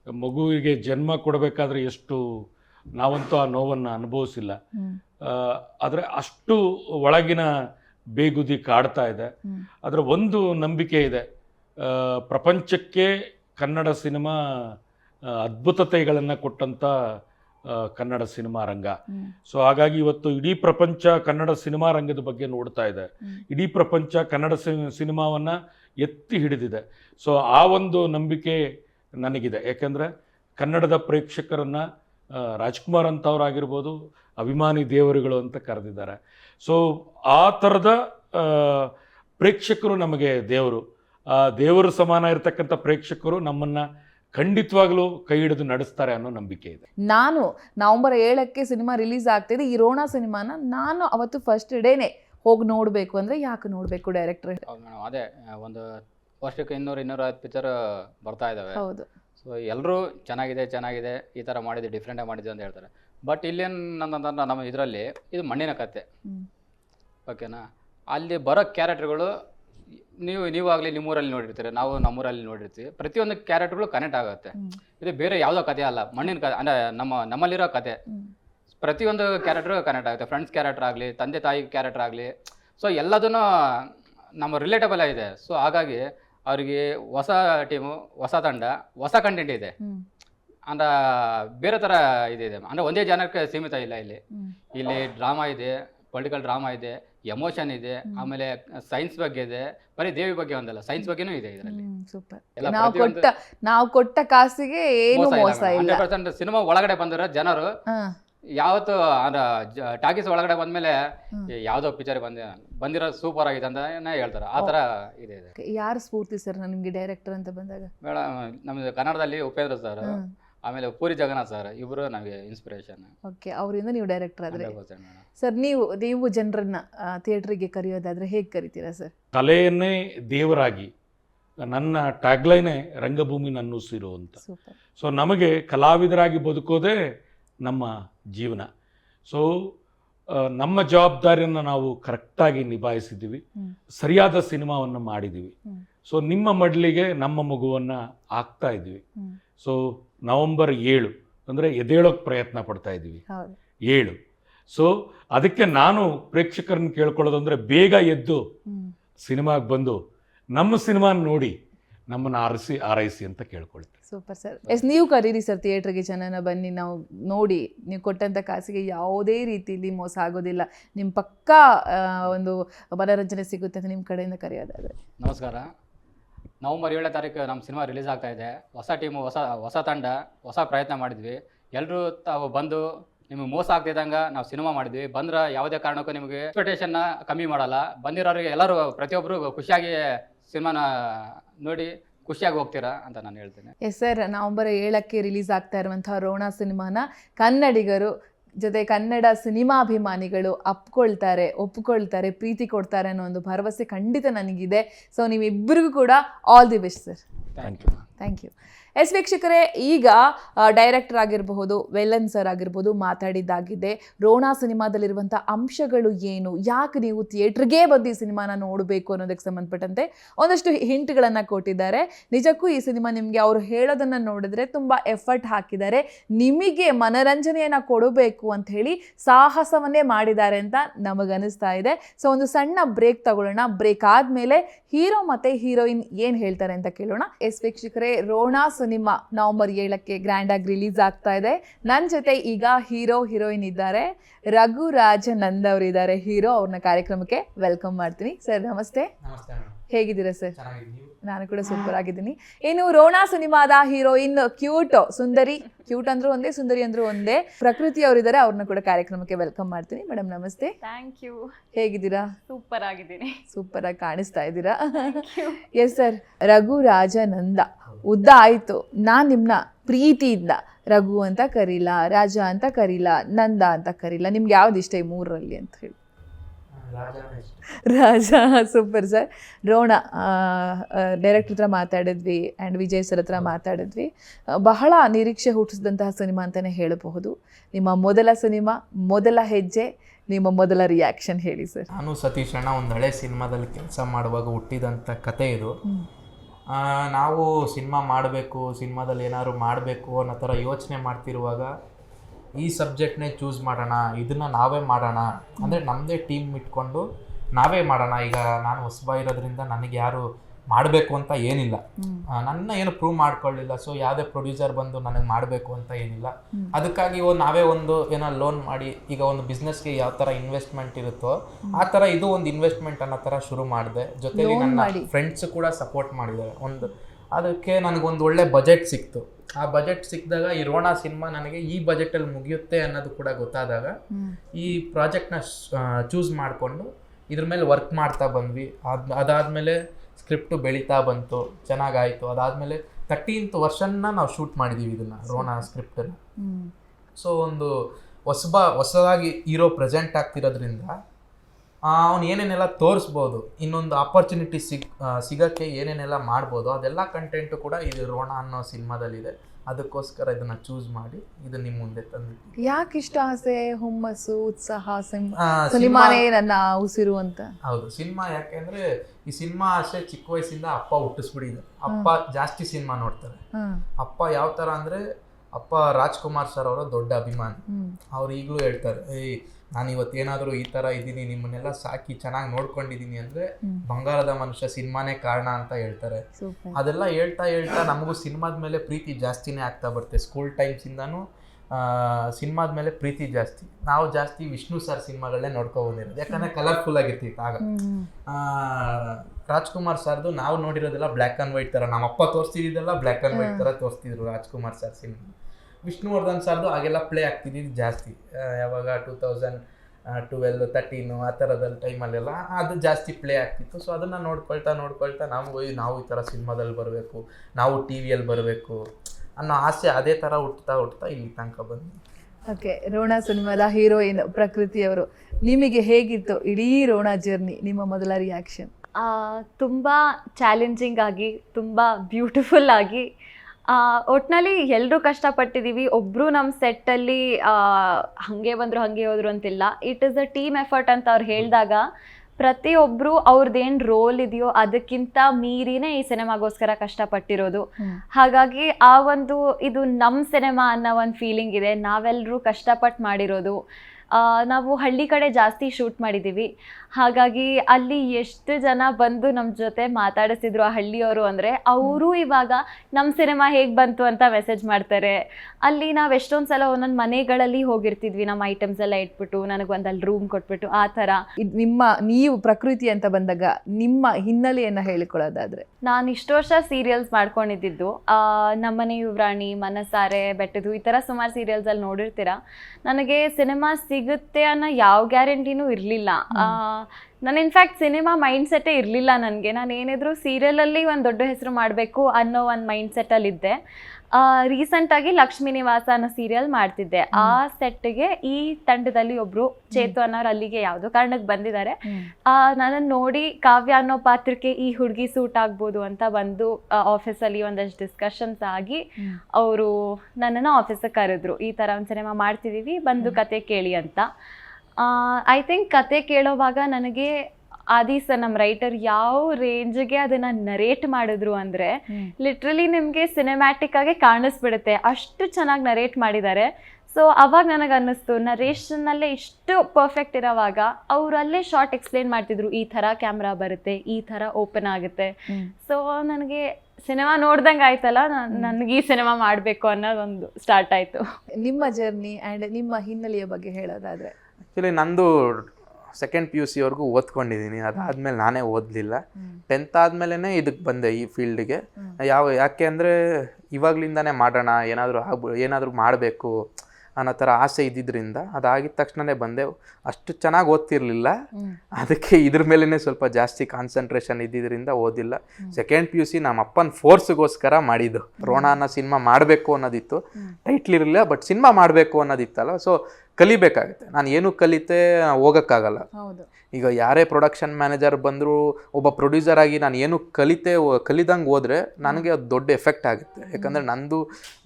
ಮಗುವಿಗೆ ಜನ್ಮ ಕೊಡಬೇಕಾದ್ರೆ ಎಷ್ಟು ನಾವಂತೂ ಆ ನೋವನ್ನು ಅನುಭವಿಸಿಲ್ಲ. ಆದರೆ ಅಷ್ಟು ಒಳಗಿನ ಬೇಗುದಿ ಕಾಡ್ತಾ ಇದೆ. ಅದರ ಒಂದು ನಂಬಿಕೆ ಇದೆ. ಪ್ರಪಂಚಕ್ಕೆ ಕನ್ನಡ ಸಿನಿಮಾ ಅದ್ಭುತತೆಗಳನ್ನು ಕೊಟ್ಟಂಥ ಕನ್ನಡ ಸಿನಿಮಾ ರಂಗ. ಸೊ ಹಾಗಾಗಿ ಇವತ್ತು ಇಡೀ ಪ್ರಪಂಚ ಕನ್ನಡ ಸಿನಿಮಾ ರಂಗದ ಬಗ್ಗೆ ನೋಡ್ತಾ ಇದೆ. ಇಡೀ ಪ್ರಪಂಚ ಕನ್ನಡ ಸಿನಿಮಾವನ್ನು ಎತ್ತಿ ಹಿಡಿದಿದೆ. ಸೊ ಆ ಒಂದು ನಂಬಿಕೆ ನನಗಿದೆ. ಯಾಕೆಂದರೆ ಕನ್ನಡದ ಪ್ರೇಕ್ಷಕರನ್ನು ರಾಜ್ಕುಮಾರ್ ಅಂತವ್ರಾಗಿರ್ಬೋದು ಅಭಿಮಾನಿ ದೇವರುಗಳು ಅಂತ ಕರೆದಿದ್ದಾರೆ. ಸೊ ಆ ಥರದ ಪ್ರೇಕ್ಷಕರು ನಮಗೆ ದೇವರು. ಆ ದೇವರು ಸಮಾನ ಇರತಕ್ಕಂಥ ಪ್ರೇಕ್ಷಕರು ನಮ್ಮನ್ನು ಖಂಡಿತವಾಗ್ಲೂ ಕೈ ಹಿಡಿದು ನಡೆಸ್ತಾರೆ ಅನ್ನೋ ನಂಬಿಕೆ ಇದೆ. ನಾನು ನವಂಬರ್ ಏಳಕ್ಕೆ ಸಿನಿಮಾ ರಿಲೀಸ್ ಆಗ್ತಿದೆ. ಈ ರೋಣ ಸಿನಿಮಾನ ನಾನು ಅವತ್ತು ಫಸ್ಟ್ ಡೇನೆ ಹೋಗಿ ನೋಡಬೇಕು ಅಂದರೆ ಯಾಕೆ ನೋಡಬೇಕು ಡೈರೆಕ್ಟರ್ ಹೌದು ಮೇಡಮ್ ಅದೇ ಒಂದು ವರ್ಷಕ್ಕೆ ಇನ್ನೂರು ಐವತ್ತು ಪಿಕ್ಚರ್ ಬರ್ತಾ ಇದ್ದಾವೆ ಹೌದು. ಸೊ ಎಲ್ಲರೂ ಚೆನ್ನಾಗಿದೆ ಚೆನ್ನಾಗಿದೆ ಈ ಥರ ಮಾಡಿದೆ ಡಿಫ್ರೆಂಟಾಗಿ ಮಾಡಿದೆ ಅಂತ ಹೇಳ್ತಾರೆ. ಬಟ್ ಇಲ್ಲೇನು ನಂತಂದ್ರೆ ನಮ್ಮ ಇದರಲ್ಲಿ ಇದು ಮಣ್ಣಿನ ಕತೆ ಓಕೆನಾ ಅಲ್ಲಿ ಬರೋ ಕ್ಯಾರೆಕ್ಟರ್ಗಳು ನೀವು ನೀವಾಗಲಿ ನಿಮ್ಮೂರಲ್ಲಿ ನೋಡಿರ್ತೀರಿ ನಾವು ನಮ್ಮೂರಲ್ಲಿ ನೋಡಿರ್ತೀವಿ. ಪ್ರತಿಯೊಂದು ಕ್ಯಾರೆಕ್ಟರ್ಗಳು ಕನೆಕ್ಟ್ ಆಗುತ್ತೆ. ಇದು ಬೇರೆ ಯಾವುದೋ ಕತೆ ಅಲ್ಲ ಮಣ್ಣಿನ ಕತೆ ಅಂದರೆ ನಮ್ಮ ನಮ್ಮಲ್ಲಿರೋ ಕತೆ. ಪ್ರತಿಯೊಂದು ಕ್ಯಾರೆಕ್ಟ್ರು ಕನೆಕ್ಟ್ ಆಗುತ್ತೆ. ಫ್ರೆಂಡ್ಸ್ ಕ್ಯಾರೆಕ್ಟರ್ ಆಗಲಿ ತಂದೆ ತಾಯಿ ಕ್ಯಾರೆಕ್ಟರ್ ಆಗಲಿ. ಸೊ ಎಲ್ಲದನ್ನು ನಮ್ಮ ರಿಲೇಟಬಲ್ ಆಗಿದೆ. ಸೊ ಹಾಗಾಗಿ ಅವರಿಗೆ ಹೊಸ ಟೀಮು ಹೊಸ ತಂಡ ಹೊಸ ಕಂಟೆಂಟ್ ಇದೆ. ಅಂದ್ರೆ ಬೇರೆ ಥರ ಇದಿದೆ ಅಂದರೆ ಒಂದೇ ಜನಕ್ಕೆ ಸೀಮಿತ ಇಲ್ಲ ಇಲ್ಲಿ. ಇಲ್ಲಿ ಡ್ರಾಮಾ ಇದೆ ಪೊಲಿಟಿಕಲ್ ಡ್ರಾಮಾ ಇದೆ ಎಮೋಷನ್ ಇದೆ ಆಮೇಲೆ ಸೈನ್ಸ್ ಬಗ್ಗೆ ಇದೆ ಬರೀ ದೇವಿ ಬಗ್ಗೆ ಒಂದಲ್ಲ ಸೈನ್ಸ್ ಬಗ್ಗೆನೂ ಇದೆ ಇದರಲ್ಲಿ. ಸೂಪರ್ ನಾವು ಕೊಟ್ಟ ನಾವು ಕೊಟ್ಟ ಕಾಸಿಗೆ ಏನು ಮೋಸ ಇಲ್ಲ ಸಿನಿಮಾ ಒಳಗಡೆ ಬಂದಿರೋ ಜನರು. ಯಾವತ್ತು ಟಾಕೀಸ್ ಒಳಗಡೆ ಬಂದ್ಮೇಲೆ. ಯಾವ್ದೋ ಪಿಕ್ಚರ್ ಬಂದ ಬಂದಿರೋ ಸೂಪರ್ ಆಗಿದೆ ಅಂತ ಹೇಳ್ತಾರೆ. ಆ ತರ ಇದೆ ಯಾರು ಸ್ಫೂರ್ತಿ ಸರ್ ನಿಮ್ಗೆ ಡೈರೆಕ್ಟರ್ ಅಂತ ಬಂದಾಗ? ಮೇಡಮ್ ನಮ್ದು ಕನ್ನಡದಲ್ಲಿ ಉಪೇಂದ್ರ ಸರ್ ಆಮೇಲೆ ಪೂರಿ ಜಗನ್ನಾಥ್ ಸರ್ ಇವರು ನಮಗೆ ಇನ್ಸ್ಪಿರೇಷನ್ ಓಕೆ ಅವರಿಂದ ನೀವು ಡೈರೆಕ್ಟರ್ ಆದ್ರೆ. ಸರ್ ನೀವು ನೀವು ಜನರನ್ನ ಥಿಯೇಟ್ರಿಗೆ ಕರೆಯೋದಾದ್ರೆ ಹೇಗೆ ಕರಿತೀರಾ ಸರ್ ಕಲೆಯನ್ನೇ ದೇವರಾಗಿ ನನ್ನ ಟ್ಯಾಗ್ಲೈನೇ ರಂಗಭೂಮಿ ನನ್ನ ಉಸಿರು ಅಂತ ಸೊ ನಮಗೆ ಕಲಾವಿದರಾಗಿ ಬದುಕೋದೇ ನಮ್ಮ ಜೀವನ. ಸೊ ನಮ್ಮ ಜವಾಬ್ದಾರಿಯನ್ನು ನಾವು ಕರೆಕ್ಟಾಗಿ ನಿಭಾಯಿಸಿದ್ದೀವಿ. ಸರಿಯಾದ ಸಿನಿಮಾವನ್ನು ಮಾಡಿದ್ದೀವಿ. ಸೊ ನಿಮ್ಮ ಮಡ್ಲಿಗೆ ನಮ್ಮ ಮಗುವನ್ನು ಹಾಕ್ತಾ ಇದ್ದೀವಿ. ಸೊ ನವೆಂಬರ್ ಏಳು ಅಂದರೆ ಎದೇಳೋಕ್ಕೆ ಪ್ರಯತ್ನ ಪಡ್ತಾ ಇದ್ದೀವಿ. ಏಳು. ಸೊ ಅದಕ್ಕೆ ನಾನು ಪ್ರೇಕ್ಷಕರನ್ನು ಕೇಳ್ಕೊಳ್ಳೋದು ಅಂದರೆ ಬೇಗ ಎದ್ದು. ಸಿನಿಮಾಗೆ ಬಂದು ನಮ್ಮ ಸಿನಿಮಾ ನೋಡಿ ನಮ್ಮನ್ನು ಆರಿಸಿ ಆರೈಸಿ ಅಂತ ಕೇಳ್ಕೊಳ್ತೀನಿ. ಸೂಪರ್ ಸರ್ ಎಸ್ ನೀವು ಕರೀರಿ ಸರ್ ಥಿಯೇಟ್ರಿಗೆ ಜನನ ಬನ್ನಿ. ನಾವು ನೋಡಿ, ನೀವು ಕೊಟ್ಟಂಥ ಕಾಸಿಗೆ ಯಾವುದೇ ರೀತಿಯಲ್ಲಿ ಮೋಸ ಆಗೋದಿಲ್ಲ. ನಿಮ್ಮ ಪಕ್ಕಾ ಒಂದು ಮನೋರಂಜನೆ ಸಿಗುತ್ತೆ ಅಂತ ನಿಮ್ಮ ಕಡೆಯಿಂದ ಕರೆಯೋದಾದ್ರೆ. ನಮಸ್ಕಾರ. ನವಂಬರ್ ಏಳನೇ ತಾರೀಕು ನಮ್ಮ ಸಿನಿಮಾ ರಿಲೀಸ್ ಆಗ್ತಾ ಇದೆ. ಹೊಸ ಟೀಮು ಹೊಸ ಹೊಸ ತಂಡ, ಹೊಸ ಪ್ರಯತ್ನ ಮಾಡಿದ್ವಿ. ಎಲ್ಲರೂ ತಾವು ಬಂದು ನಿಮಗೆ ಮೋಸ ಆಗ್ತಿದ್ದಂಗೆ ನಾವು ಸಿನಿಮಾ ಮಾಡಿದ್ವಿ. ಬಂದ್ರೆ ಯಾವುದೇ ಕಾರಣಕ್ಕೂ ನಿಮಗೆ ಎಕ್ಸ್ಪೆಕ್ಟೇಷನ್ನ ಕಮ್ಮಿ ಮಾಡಲ್ಲ. ಬಂದಿರೋರಿಗೆ ಎಲ್ಲರೂ ಪ್ರತಿಯೊಬ್ಬರು ಖುಷಿಯಾಗಿ ಸಿನಿಮಾನ ನೋಡಿ ಖುಷಿಯಾಗಿ ಹೋಗ್ತೀರಾ ಅಂತ ನಾನು ಹೇಳ್ತೇನೆ. ಎಸ್ ಸರ್ ನವಂಬರ್ ಏಳಕ್ಕೆ ರಿಲೀಸ್ ಆಗ್ತಾ ಇರುವಂತಹ ರೋಣ ಸಿನಿಮಾನ ಕನ್ನಡಿಗರು ಜೊತೆ ಕನ್ನಡ ಸಿನಿಮಾಭಿಮಾನಿಗಳು ಅಪ್ಕೊಳ್ತಾರೆ ಒಪ್ಕೊಳ್ತಾರೆ ಪ್ರೀತಿ ಕೊಡ್ತಾರೆ ಅನ್ನೋ ಒಂದು ಭರವಸೆ ಖಂಡಿತ ನನಗಿದೆ. ಸೊ ನೀವಿಬ್ಬರಿಗೂ ಕೂಡ all the best sir thank you thank you yes ವೀಕ್ಷಕರೇ, ಈಗ ಡೈರೆಕ್ಟರ್ ಆಗಿರಬಹುದು, ವೆಲ್ಲನ್ ಸರ್ ಆಗಿರ್ಬೋದು ಮಾತಾಡಿದ್ದಾಗಿದೆ. ರೋಣಾ ಸಿನಿಮಾದಲ್ಲಿರುವಂಥ ಅಂಶಗಳು ಏನು? ಯಾಕೆ ನೀವು ಥಿಯೇಟ್ರಿಗೆ ಬಂದು ಈ ಸಿನಿಮಾನ ನೋಡಬೇಕು ಅನ್ನೋದಕ್ಕೆ ಸಂಬಂಧಪಟ್ಟಂತೆ ಒಂದಷ್ಟು ಹಿಂಟ್ಗಳನ್ನು ಕೊಟ್ಟಿದ್ದಾರೆ. ನಿಜಕ್ಕೂ ಈ ಸಿನಿಮಾ ನಿಮಗೆ ಅವರು ಹೇಳೋದನ್ನು ನೋಡಿದ್ರೆ ತುಂಬ ಎಫರ್ಟ್ ಹಾಕಿದ್ದಾರೆ. ನಿಮಗೆ ಮನರಂಜನೆಯನ್ನು ಕೊಡಬೇಕು ಅಂತ ಹೇಳಿ ಸಾಹಸವನ್ನೇ ಮಾಡಿದ್ದಾರೆ ಅಂತ ನಮಗನಿಸ್ತಾ ಇದೆ. ಸೊ ಒಂದು ಸಣ್ಣ ಬ್ರೇಕ್ ತಗೊಳ್ಳೋಣ. ಬ್ರೇಕ್ ಆದಮೇಲೆ ಹೀರೋ ಮತ್ತು ಹೀರೋಯಿನ್ ಏನು ಹೇಳ್ತಾರೆ ಅಂತ ಕೇಳೋಣ. ಎಸ್ ವೀಕ್ಷಕರೇ, ರೋಣಾ ಸಿನಿಮಾ ನವಂಬರ್ ಏಳಕ್ಕೆ ಗ್ರ್ಯಾಂಡಾಗಿ ರಿಲೀಸ್ ಆಗ್ತಾ ಇದೆ. ನನ್ನ ಜೊತೆ ಈಗ ಹೀರೋ ಹೀರೋಯಿನ್ ಇದ್ದಾರೆ. ರಘುರಾಜನಂದ್ ಅವರಿದ್ದಾರೆ. ಹೀರೋ ಅವ್ರನ್ನ ಕಾರ್ಯಕ್ರಮಕ್ಕೆ ವೆಲ್ಕಮ್ ಮಾಡ್ತೀನಿ. ಸರ್ ನಮಸ್ತೆ. ಹೇಗಿದ್ದೀರಾ ಸರ್ ನಾನು ಕೂಡ ಸೂಪರ್ ಆಗಿದ್ದೀನಿ. ಇನ್ನು ರೋಣಾ ಸಿನಿಮಾದ ಹೀರೋಯಿನ್ ಕ್ಯೂಟ್ ಸುಂದರಿ. ಕ್ಯೂಟ್ ಅಂದ್ರೂ ಒಂದೇ ಸುಂದರಿ ಅಂದ್ರೂ ಒಂದೇ. ಪ್ರಕೃತಿ ಅವರಿದ್ದಾರೆ. ಅವ್ರನ್ನ ಕೂಡ ಕಾರ್ಯಕ್ರಮಕ್ಕೆ ವೆಲ್ಕಮ್ ಮಾಡ್ತೀನಿ. ಮೇಡಮ್ ನಮಸ್ತೆ. ಥ್ಯಾಂಕ್ ಯು ಹೇಗಿದ್ದೀರಾ? ಸೂಪರ್ ಆಗಿದ್ದೀನಿ. ಸೂಪರ್ ಆಗಿ ಕಾಣಿಸ್ತಾ ಇದ್ದೀರಾ? Yes sir Raghu Rajananda. ಉದ್ದ ಆಯಿತು. ನಾನು ನಿಮ್ಮನ್ನ ಪ್ರೀತಿಯಿಂದ ರಘು ಅಂತ ಕರೀಲ ರಾಜ ಅಂತ ಕರೀಲ ನಂದ ಅಂತ ಕರೀಲ ನಿಮ್ಗೆ ಯಾವ್ದು ಇಷ್ಟ ಈ ಮೂರರಲ್ಲಿ ಅಂತ ಹೇಳಿ. Raja super sir. Rona director ಹತ್ರ ಮಾತಾಡಿದ್ವಿ ಆ್ಯಂಡ್ ವಿಜಯ್ ಸರ್ ಹತ್ರ ಮಾತಾಡಿದ್ವಿ. ಬಹಳ ನಿರೀಕ್ಷೆ ಹುಟ್ಟಿಸಿದಂತಹ ಸಿನಿಮಾ ಅಂತಲೇ ಹೇಳಬಹುದು. ನಿಮ್ಮ ಮೊದಲ ಸಿನಿಮಾ ಮೊದಲ ಹೆಜ್ಜೆ ನಿಮ್ಮ ಮೊದಲ ರಿಯಾಕ್ಷನ್ ಹೇಳಿ ಸರ್. ನಾನು ಸತೀಶ್ ಅಣ್ಣ ಒಂದು ಹಳೆ ಸಿನಿಮಾದಲ್ಲಿ ಕೆಲಸ ಮಾಡುವಾಗ ಹುಟ್ಟಿದಂಥ ಕತೆ ಇದು. ನಾವು ಸಿನಿಮಾ ಮಾಡಬೇಕು, ಸಿನಿಮಾದಲ್ಲಿ ಏನಾದ್ರು ಮಾಡಬೇಕು ಅನ್ನೋ ಥರ ಯೋಚನೆ ಮಾಡ್ತಿರುವಾಗ ಈ ಸಬ್ಜೆಕ್ಟ್ನೇ ಚೂಸ್ ಮಾಡೋಣ, ಇದನ್ನು ನಾವೇ ಮಾಡೋಣ. ಅಂದರೆ ನಮ್ಮದೇ ಟೀಮ್ ಇಟ್ಕೊಂಡು ನಾವೇ ಮಾಡೋಣ. ಈಗ ನಾನು ಹೊಸಬ ಇರೋದ್ರಿಂದ ನನಗೆ ಯಾರು ಮಾಡಬೇಕು ಅಂತ ಏನಿಲ್ಲ. ನನ್ನ ಏನು ಪ್ರೂವ್ ಮಾಡ್ಕೊಳ್ಳಿಲ್ಲ ಸೊ ಯಾವುದೇ ಪ್ರೊಡ್ಯೂಸರ್ ಬಂದು ನನಗೆ ಮಾಡಬೇಕು ಅಂತ ಏನಿಲ್ಲ. ಅದಕ್ಕಾಗಿ ಒಂದು ನಾವೇ ಒಂದು ಏನೋ ಲೋನ್ ಮಾಡಿ ಈಗ ಒಂದು ಬಿಸ್ನೆಸ್ಗೆ ಯಾವ ಥರ ಇನ್ವೆಸ್ಟ್ಮೆಂಟ್ ಇರುತ್ತೋ ಆ ಥರ ಇದು ಒಂದು ಇನ್ವೆಸ್ಟ್ಮೆಂಟ್ ಅನ್ನೋ ಥರ ಶುರು ಮಾಡಿದೆ. ಜೊತೆಗೆ ನನ್ನ. ಫ್ರೆಂಡ್ಸ್ ಕೂಡ ಸಪೋರ್ಟ್ ಮಾಡಿದ್ದಾರೆ. ಒಂದು ಅದಕ್ಕೆ ನನಗೊಂದು ಒಳ್ಳೆ ಬಜೆಟ್ ಸಿಕ್ತು. ಆ ಬಜೆಟ್ ಸಿಕ್ಕಿದಾಗ ಈ ರೋಣಾ ಸಿನಿಮಾ ನನಗೆ ಈ ಬಜೆಟಲ್ಲಿ ಮುಗಿಯುತ್ತೆ ಅನ್ನೋದು ಕೂಡ ಗೊತ್ತಾದಾಗ ಈ ಪ್ರಾಜೆಕ್ಟ್ನ ಚೂಸ್ ಮಾಡಿಕೊಂಡು ಇದ್ರ ಮೇಲೆ ವರ್ಕ್ ಮಾಡ್ತಾ ಬಂದ್ವಿ. ಅದ್ ಅದಾದಮೇಲೆ ಸ್ಕ್ರಿಪ್ಟು ಬೆಳೀತಾ ಬಂತು ಚೆನ್ನಾಗಾಯಿತು. ಅದಾದಮೇಲೆ ತರ್ಟೀನ್ತ್ ವರ್ಷನ್ನ ನಾವು ಶೂಟ್ ಮಾಡಿದ್ದೀವಿ ಇದನ್ನು ರೋಣ ಸ್ಕ್ರಿಪ್ಟನ್ನು ಸೊ ಒಂದು ಹೊಸಬ ಹೊಸದಾಗಿ ಹೀರೋ ಪ್ರೆಸೆಂಟ್ ಆಗ್ತಿರೋದ್ರಿಂದ ಅವನು ಏನೇನೆಲ್ಲ ತೋರಿಸ್ಬೋದು ಇನ್ನೊಂದು ಆಪರ್ಚುನಿಟಿ ಸಿಗ್ ಸಿಗೋಕ್ಕೆ ಏನೇನೆಲ್ಲ ಮಾಡ್ಬೋದು ಅದೆಲ್ಲ ಕಂಟೆಂಟು ಕೂಡ ಇದು ರೋಣ ಅನ್ನೋ ಸಿನಿಮಾದಲ್ಲಿದೆ. ಅದಕ್ಕೋಸ್ಕರ ಇದನ್ನ ಚೂಸ್ ಮಾಡಿ ಇದು ನಿಮ್ಮ ಮುಂದೆ ತಂದು ಯಾಕೆ ಇಷ್ಟ ಆಸೆ ಹುಮ್ಮಸ್ಸು ಉತ್ಸಾಹ ಸಿನಿಮಾನೇ ನನ್ನ ಉಸಿರು ಅಂತ? ಹೌದು ಸಿನಿಮಾ ಯಾಕೆಂದ್ರೆ ಈ ಸಿನಿಮಾ ಅಷ್ಟೇ ಚಿಕ್ಕ ವಯಸ್ಸಿಂದ ಅಪ್ಪ ಹುಟ್ಟಿಸ್ಬಿಡಿ ಅಪ್ಪ ಜಾಸ್ತಿ ಸಿನಿಮಾ ನೋಡ್ತಾರೆ. ಅಪ್ಪ ಯಾವ ತರ ಅಂದ್ರೆ ಅಪ್ಪ ರಾಜ್ಕುಮಾರ್ ಸರ್ ಅವರ ದೊಡ್ಡ ಅಭಿಮಾನಿ. ಅವ್ರು ಈಗಲೂ ಹೇಳ್ತಾರೆ ಏಯ್ ನಾನು ಇವತ್ತೇನಾದರೂ ಈ ತರ ಇದ್ದೀನಿ ನಿಮ್ಮನ್ನೆಲ್ಲ ಸಾಕಿ ಚೆನ್ನಾಗಿ ನೋಡ್ಕೊಂಡಿದ್ದೀನಿ ಅಂದ್ರೆ ಬಂಗಾರದ ಮನುಷ್ಯ ಸಿನಿಮಾನೇ ಕಾರಣ ಅಂತ ಹೇಳ್ತಾರೆ. ಅದೆಲ್ಲ ಹೇಳ್ತಾ ಹೇಳ್ತಾ ನಮಗೂ ಸಿನಿಮಾದ ಮೇಲೆ ಪ್ರೀತಿ ಜಾಸ್ತಿನೇ ಆಗ್ತಾ ಬರುತ್ತೆ. ಸ್ಕೂಲ್ ಟೈಮ್ಸಿಂದನೂ ಸಿನಿಮಾದ ಮೇಲೆ ಪ್ರೀತಿ ಜಾಸ್ತಿ. ನಾವು ಜಾಸ್ತಿ ವಿಷ್ಣು ಸರ್ ಸಿನಿಮಾಗಳನ್ನೇ ನೋಡ್ಕೊ ಬಂದಿರೋದು. ಯಾಕಂದರೆ ಕಲರ್ಫುಲ್ ಆಗಿರ್ತಿತ್ತು ಆಗ. ರಾಜ್ಕುಮಾರ್ ಸರ್ದು ನಾವು ನೋಡಿರೋದೆಲ್ಲ ಬ್ಲ್ಯಾಕ್ ಆ್ಯಂಡ್ ವೈಟ್ ಥರ ನಮ್ಮಪ್ಪ ತೋರಿಸ್ತಿದ್ದೆಲ್ಲ ಬ್ಲ್ಯಾಕ್ ಆ್ಯಂಡ್ ವೈಟ್ ಥರ ತೋರಿಸ್ತಿದ್ರು ರಾಜ್ಕುಮಾರ್ ಸರ್ ಸಿನಿಮಾ. ವಿಷ್ಣುವರ್ಧನ್ ಸರ್ದು ಹಾಗೆಲ್ಲ ಪ್ಲೇ ಆಗ್ತಿದ್ದಿದ್ದು ಜಾಸ್ತಿ. ಯಾವಾಗ ಟೂ ತೌಸಂಡ್ ಟ್ವೆಲ್ ತರ್ಟೀನು ಆ ಥರದಲ್ಲಿ ಟೈಮಲ್ಲೆಲ್ಲ ಅದು ಜಾಸ್ತಿ ಪ್ಲೇ ಆಗ್ತಿತ್ತು. ಸೊ ಅದನ್ನು ನೋಡ್ಕೊಳ್ತಾ ನೋಡ್ಕೊಳ್ತಾ ನಮಗೂ ಈ- ನಾವು ಈ ಥರ ಸಿನಿಮಾದಲ್ಲಿ ಬರಬೇಕು. ನಾವು ಟಿ ವಿಯಲ್ಲಿ ಬರಬೇಕು. ಅನ್ನೋ ಆಸೆ ಅದೇ ಥರ ಹುಟ್ತಾ ಹುಟ್ತಾ ಇಲ್ಲಿ ತನಕ ಬಂದು ಓಕೆ ರೋಣ ಸಿನಿಮಾದ ಹೀರೋಯಿನ್ ಪ್ರಕೃತಿಯವರು ನಿಮಗೆ ಹೇಗಿತ್ತು ಇಡೀ ರೋಣ ಜರ್ನಿ ನಿಮ್ಮ ಮೊದಲ ರಿಯಾಕ್ಷನ್ ಆ, ತುಂಬ ಚಾಲೆಂಜಿಂಗ್ ಆಗಿ ತುಂಬ ಬ್ಯೂಟಿಫುಲ್ ಆಗಿ ಆ, ಒಟ್ನಲ್ಲಿ ಎಲ್ಲರೂ ಕಷ್ಟಪಟ್ಟಿದ್ದೀವಿ ಒಬ್ಬರು ನಮ್ಮ ಸೆಟ್ಟಲ್ಲಿ ಹಾಗೆ ಬಂದರು ಹಾಗೆ ಹೋದರು ಅಂತಿಲ್ಲ. It is a team effort ಅಂತ ಅವ್ರು ಹೇಳಿದಾಗ ಪ್ರತಿಯೊಬ್ಬರು ಅವ್ರದ್ದೇನು ರೋಲ್ ಇದೆಯೋ ಅದಕ್ಕಿಂತ ಮೀರಿನೇ ಈ ಸಿನಿಮಾಗೋಸ್ಕರ ಕಷ್ಟಪಟ್ಟಿರೋದು. ಹಾಗಾಗಿ ಆ ಒಂದು ಇದು ನಮ್ಮ ಸಿನಿಮಾ ಅನ್ನೋ ಒಂದು ಫೀಲಿಂಗ್ ಇದೆ. ನಾವೆಲ್ಲರೂ ಕಷ್ಟಪಟ್ಟು ಮಾಡಿರೋದು. ನಾವು ಹಳ್ಳಿ ಕಡೆ ಜಾಸ್ತಿ ಶೂಟ್ ಮಾಡಿದ್ದೀವಿ ಹಾಗಾಗಿ ಅಲ್ಲಿ ಎಷ್ಟು ಜನ ಬಂದು ನಮ್ಮ ಜೊತೆ ಮಾತಾಡಿಸಿದ್ರು ಆ ಹಳ್ಳಿಯವರು ಅಂದರೆ ಅವರು ಇವಾಗ ನಮ್ಮ ಸಿನಿಮಾ ಹೇಗೆ ಬಂತು ಅಂತ ಮೆಸೇಜ್ ಮಾಡ್ತಾರೆ. ಅಲ್ಲಿ ನಾವು ಎಷ್ಟೊಂದು ಸಲ ಒಂದೊಂದು ಮನೆಗಳಲ್ಲಿ ಹೋಗಿರ್ತಿದ್ವಿ ನಮ್ಮ ಐಟಮ್ಸ್ ಎಲ್ಲ ಇಟ್ಬಿಟ್ಟು ನನಗೆ ಒಂದು ಅಲ್ಲಿ ರೂಮ್ ಕೊಟ್ಬಿಟ್ಟು ಆ ಥರ. ಇದು ನಿಮ್ಮ ನೀವು ಪ್ರಕೃತಿ ಅಂತ ಬಂದಾಗ ನಿಮ್ಮ ಹಿನ್ನೆಲೆಯನ್ನು ಹೇಳಿಕೊಳ್ಳೋದಾದರೆ? ನಾನು ಇಷ್ಟು ವರ್ಷ ಸೀರಿಯಲ್ಸ್ ಮಾಡ್ಕೊಂಡಿದ್ದು ನಮ್ಮನೆ ಯುವರಾಣಿ ಮನಸಾರೆ ಬೆಟ್ಟದು ಈ ಥರ ಸುಮಾರು ಸೀರಿಯಲ್ಸಲ್ಲಿ ನೋಡಿರ್ತೀರ? ನನಗೆ ಸಿನಿಮಾ ಸಿಗುತ್ತೆ ಅನ್ನೋ ಯಾವ ಗ್ಯಾರಂಟಿನೂ ಇರಲಿಲ್ಲ. ನಾನು ಇನ್ಫ್ಯಾಕ್ಟ್ ಸಿನಿಮಾ ಮೈಂಡ್ ಸೆಟ್ಟೇ ಇರಲಿಲ್ಲ ನನಗೆ. ನಾನು ಏನಿದ್ರು ಸೀರಿಯಲಲ್ಲಿ ಒಂದು ದೊಡ್ಡ ಹೆಸರು ಮಾಡಬೇಕು ಅನ್ನೋ ಒಂದು ಮೈಂಡ್ ಸೆಟ್ಟಲ್ಲಿದ್ದೆ ರೀಸೆಂಟಾಗಿ ಲಕ್ಷ್ಮೀ ನಿವಾಸ ಅನ್ನೋ ಸೀರಿಯಲ್ ಮಾಡ್ತಿದ್ದೆ. ಆ ಸೆಟ್ಗೆ ಈ ತಂಡದಲ್ಲಿ ಒಬ್ರು ಚೇತು ಅನ್ನೋರು ಅಲ್ಲಿಗೆ ಯಾವುದೋ ಕಾರಣಕ್ಕೆ ಬಂದಿದ್ದಾರೆ. ನನ್ನನ್ನು ನೋಡಿ ಕಾವ್ಯ ಅನ್ನೋ ಪಾತ್ರಕ್ಕೆ ಈ ಹುಡುಗಿ ಸೂಟ್ ಆಗ್ಬೋದು ಅಂತ ಬಂದು ಆಫೀಸಲ್ಲಿ ಒಂದಷ್ಟು ಡಿಸ್ಕಷನ್ಸ್ ಆಗಿ ಅವರು ನನ್ನನ್ನು ಆಫೀಸಿಗೆ ಕರೆದ್ರು. ಈ ಥರ ಒಂದು ಸಿನಿಮಾ ಮಾಡ್ತಿದ್ದೀವಿ ಬಂದು ಕತೆ ಕೇಳಿ ಅಂತ. ಐ ಥಿಂಕ್ ಕತೆ ಕೇಳೋವಾಗ ನನಗೆ ಆದಿ ಸರ್ ನಮ್ಮ ರೈಟರ್ ಯಾವ ರೇಂಜ್ಗೆ ಅದನ್ನು ನರೇಟ್ ಮಾಡಿದ್ರು ಅಂದರೆ ಲಿಟ್ರಲಿ ನಿಮಗೆ ಸಿನಿಮ್ಯಾಟಿಕ್ ಆಗಿ ಕಾಣಿಸ್ಬಿಡುತ್ತೆ. ಅಷ್ಟು ಚೆನ್ನಾಗಿ ನರೇಟ್ ಮಾಡಿದ್ದಾರೆ. ಸೊ ಅವಾಗ ನನಗೆ ಅನ್ನಿಸ್ತು ನರೇಷನ್ನಲ್ಲೇ ಇಷ್ಟು ಪರ್ಫೆಕ್ಟ್ ಇರೋವಾಗ ಅವರಲ್ಲೇ ಶಾರ್ಟ್ ಎಕ್ಸ್ಪ್ಲೇನ್ ಮಾಡ್ತಿದ್ರು ಈ ಥರ ಕ್ಯಾಮ್ರಾ ಬರುತ್ತೆ ಈ ಥರ ಓಪನ್ ಆಗುತ್ತೆ. ಸೊ ನನಗೆ ಸಿನಿಮಾ ನೋಡ್ದಂಗೆ ಆಯ್ತಲ್ಲ ನನಗೆ ಈ ಸಿನಿಮಾ ಮಾಡಬೇಕು ಅನ್ನೋದೊಂದು ಸ್ಟಾರ್ಟ್ ಆಯಿತು. ನಿಮ್ಮ ಜರ್ನಿ ಆ್ಯಂಡ್ ನಿಮ್ಮ ಹಿನ್ನೆಲೆಯ ಬಗ್ಗೆ ಹೇಳೋದಾದ್ರೆ. ಆ್ಯಕ್ಚುಲಿ ನಂದು ಸೆಕೆಂಡ್ ಪಿ ಯು ಸಿವರೆಗೂ ಓದ್ಕೊಂಡಿದ್ದೀನಿ. ಅದಾದ್ಮೇಲೆ ನಾನೇ ಓದಲಿಲ್ಲ. ಟೆಂತ್ ಆದಮೇಲೆ ಇದಕ್ಕೆ ಬಂದೆ ಈ ಫೀಲ್ಡ್ಗೆ. ಯಾವ ಯಾಕೆ ಅಂದರೆ ಇವಾಗ್ಲಿಂದಾನೇ ಮಾಡೋಣ ಏನಾದರೂ ಆಗ್ಬ ಏನಾದರೂ ಮಾಡಬೇಕು ಅನ್ನೋ ಥರ ಆಸೆ ಇದ್ದಿದ್ದರಿಂದ ಅದಾಗಿದ ತಕ್ಷಣನೇ ಬಂದೆ. ಅಷ್ಟು ಚೆನ್ನಾಗಿ ಓದ್ತಿರ್ಲಿಲ್ಲ. ಅದಕ್ಕೆ ಇದ್ರ ಮೇಲೇ ಸ್ವಲ್ಪ ಜಾಸ್ತಿ ಕಾನ್ಸಂಟ್ರೇಷನ್ ಇದ್ದಿದ್ದರಿಂದ ಓದಿಲ್ಲ. ಸೆಕೆಂಡ್ ಪಿ ಯು ಸಿ ನಮ್ಮ ಅಪ್ಪನ ಫೋರ್ಸ್ಗೋಸ್ಕರ ಮಾಡಿದ್ದು. ರೋಣ ಅನ್ನೋ ಸಿನಿಮಾ ಮಾಡಬೇಕು ಅನ್ನೋದಿತ್ತು. ಟೈಟ್ಲ್ ಇರಲಿಲ್ಲ ಬಟ್ ಸಿನಿಮಾ ಮಾಡಬೇಕು ಅನ್ನೋದಿತ್ತಲ್ಲ ಸೊ ಕಲಿಬೇಕಾಗುತ್ತೆ. ನಾನು ಏನು ಕಲಿತೆ ಹೋಗೋಕ್ಕಾಗಲ್ಲ. ಈಗ ಯಾರೇ ಪ್ರೊಡಕ್ಷನ್ ಮ್ಯಾನೇಜರ್ ಬಂದರೂ ಒಬ್ಬ ಪ್ರೊಡ್ಯೂಸರ್ ಆಗಿ ನಾನು ಏನು ಕಲಿತೆ ಕಲಿದಂಗೆ ಹೋದರೆ ನನಗೆ ಅದು ದೊಡ್ಡ ಎಫೆಕ್ಟ್ ಆಗುತ್ತೆ. ಯಾಕಂದರೆ ನಂದು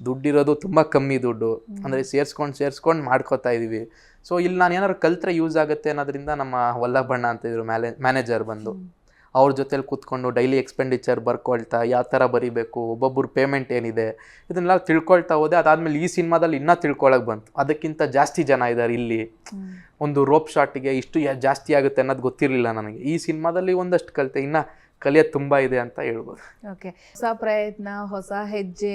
ದುಡ್ಡಿರೋದು ತುಂಬ ಕಮ್ಮಿ ದುಡ್ಡು. ಅಂದರೆ ಸೇರಿಸ್ಕೊಂಡು ಸೇರಿಸ್ಕೊಂಡು ಮಾಡ್ಕೋತಾ ಇದ್ದೀವಿ. ಸೊ ಇಲ್ಲಿ ನಾನು ಏನಾದ್ರು ಕಲ್ತ್ರೆ ಯೂಸ್ ಆಗುತ್ತೆ ಅನ್ನೋದ್ರಿಂದ ನಮ್ಮ ವಲ್ಲಭಣ್ಣ ಅಂತಿದ್ರು ಮ್ಯಾಲೆ ಮ್ಯಾನೇಜರ್ ಬಂದು. ಅವ್ರ ಜೊತೆಲಿ ಕೂತ್ಕೊಂಡು ಡೈಲಿ ಎಕ್ಸ್ಪೆಂಡಿಚರ್ ಬರ್ಕೊಳ್ತಾ ಯಾವ ಥರ ಬರೀಬೇಕು ಒಬ್ಬೊಬ್ಬರು ಪೇಮೆಂಟ್ ಏನಿದೆ ಇದನ್ನೆಲ್ಲ ತಿಳ್ಕೊಳ್ತಾ ಹೋದೆ. ಅದಾದಮೇಲೆ ಈ ಸಿನಿಮಾದಲ್ಲಿ ಇನ್ನೂ ತಿಳ್ಕೊಳಕ್ಕೆ ಬಂತು. ಅದಕ್ಕಿಂತ ಜಾಸ್ತಿ ಜನ ಇದ್ದಾರೆ ಇಲ್ಲಿ. ಒಂದು ರೋಪ್ ಶಾಟಿಗೆ ಇಷ್ಟು ಜಾಸ್ತಿ ಆಗುತ್ತೆ ಅನ್ನೋದು ಗೊತ್ತಿರಲಿಲ್ಲ ನನಗೆ. ಈ ಸಿನಿಮಾದಲ್ಲಿ ಒಂದಷ್ಟು ಕಲಿತೆ. ಇನ್ನು ಕಲಿಯೋದು ತುಂಬ ಇದೆ ಅಂತ ಹೇಳ್ಬೋದು. ಓಕೆ. ಹೊಸ ಪ್ರಯತ್ನ ಹೊಸ ಹೆಜ್ಜೆ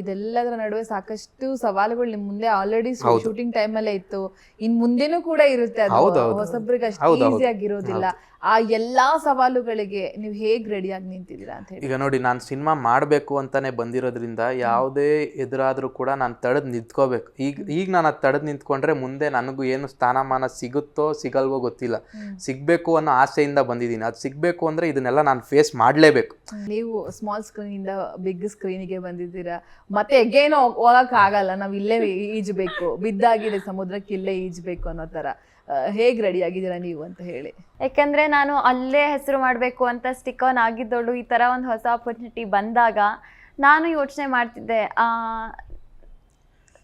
ಇದೆಲ್ಲದರ ನಡುವೆ ಸಾಕಷ್ಟು ಸವಾಲುಗಳು ನಿಮ್ ಮುಂದೆ ಆಲ್ರೆಡಿ. ಶೂಟಿಂಗ್ ಟೈಮ್ ಅಲ್ಲೇ ಇತ್ತು. ಇನ್ ಮುಂದೆನೂ ಕೂಡ ಇರುತ್ತೆ ಅದು. ಹೊಸಬ್ರಿಗೆ ಅಷ್ಟು. ಈಸಿ ಆಗಿರೋದಿಲ್ಲ. ಆ ಎಲ್ಲಾ ಸವಾಲುಗಳಿಗೆ ನೀವು ಹೇಗೆ ರೆಡಿಯಾಗಿ ನಿಂತಿದ್ದೀರಾ ಅಂತ ಹೇಳಿ. ಈಗ ನೋಡಿ ನಾನು ಸಿನಿಮಾ ಮಾಡಬೇಕು ಅಂತಾನೆ ಬಂದಿರೋದ್ರಿಂದ ಯಾವುದೇ ಎದುರಾದರೂ ಕೂಡ ನಾನು ತಡೆದು ನಿಂತ್ಕೋಬೇಕು. ಈಗ ಈಗ ನಾನು ಅದು ತಡೆದು ನಿಂತ್ಕೊಂಡ್ರೆ ಮುಂದೆ ನನಗೂ ಏನು ಸ್ಥಾನಮಾನ ಸಿಗುತ್ತೋ ಸಿಗಲ್ವೋ ಗೊತ್ತಿಲ್ಲ. ಸಿಗಬೇಕು ಅನ್ನೋ ಆಸೆಯಿಂದ ಬಂದಿದ್ದೀನಿ. ಅದು ಸಿಗಬೇಕು ಅಂದರೆ ಇದನ್ನೆಲ್ಲ ನಾನು ಫೇಸ್ ಮಾಡಲೇಬೇಕು. ನೀವು ಸ್ಮಾಲ್ ಸ್ಕ್ರೀನಿಂದ ಬಿಗ್ ಸ್ಕ್ರೀನಿಗೆ ಬಂದಿದ್ದೀರಾ. ಮತ್ತೆ ಎಗೇನು ಹೋಗಕ್ಕಾಗಲ್ಲ ನಾವು ನಾವ್ ಇಲ್ಲೇ ಈಜಬೇಕು. ಬಿದ್ದಾಗಿದೆ ಸಮುದ್ರಕ್ಕೆ ಇಲ್ಲೇ ಈಜಬೇಕು ಅನ್ನೋ ತರ. ಹೇಗೆ ರೆಡಿ ಆಗಿದ್ದೀರಾ ನೀವು ಅಂತ ಹೇಳಿ. ಯಾಕಂದ್ರೆ ನಾನು ಅಲ್ಲೇ ಹೆಸರು ಮಾಡಬೇಕು ಅಂತ ಸ್ಟಿಕ್ ಆನ್ ಆಗಿದ್ದೋಳು ಈ ಥರ ಒಂದು ಹೊಸ ಆಪರ್ಚುನಿಟಿ ಬಂದಾಗ ನಾನು ಯೋಚನೆ ಮಾಡ್ತಿದ್ದೆ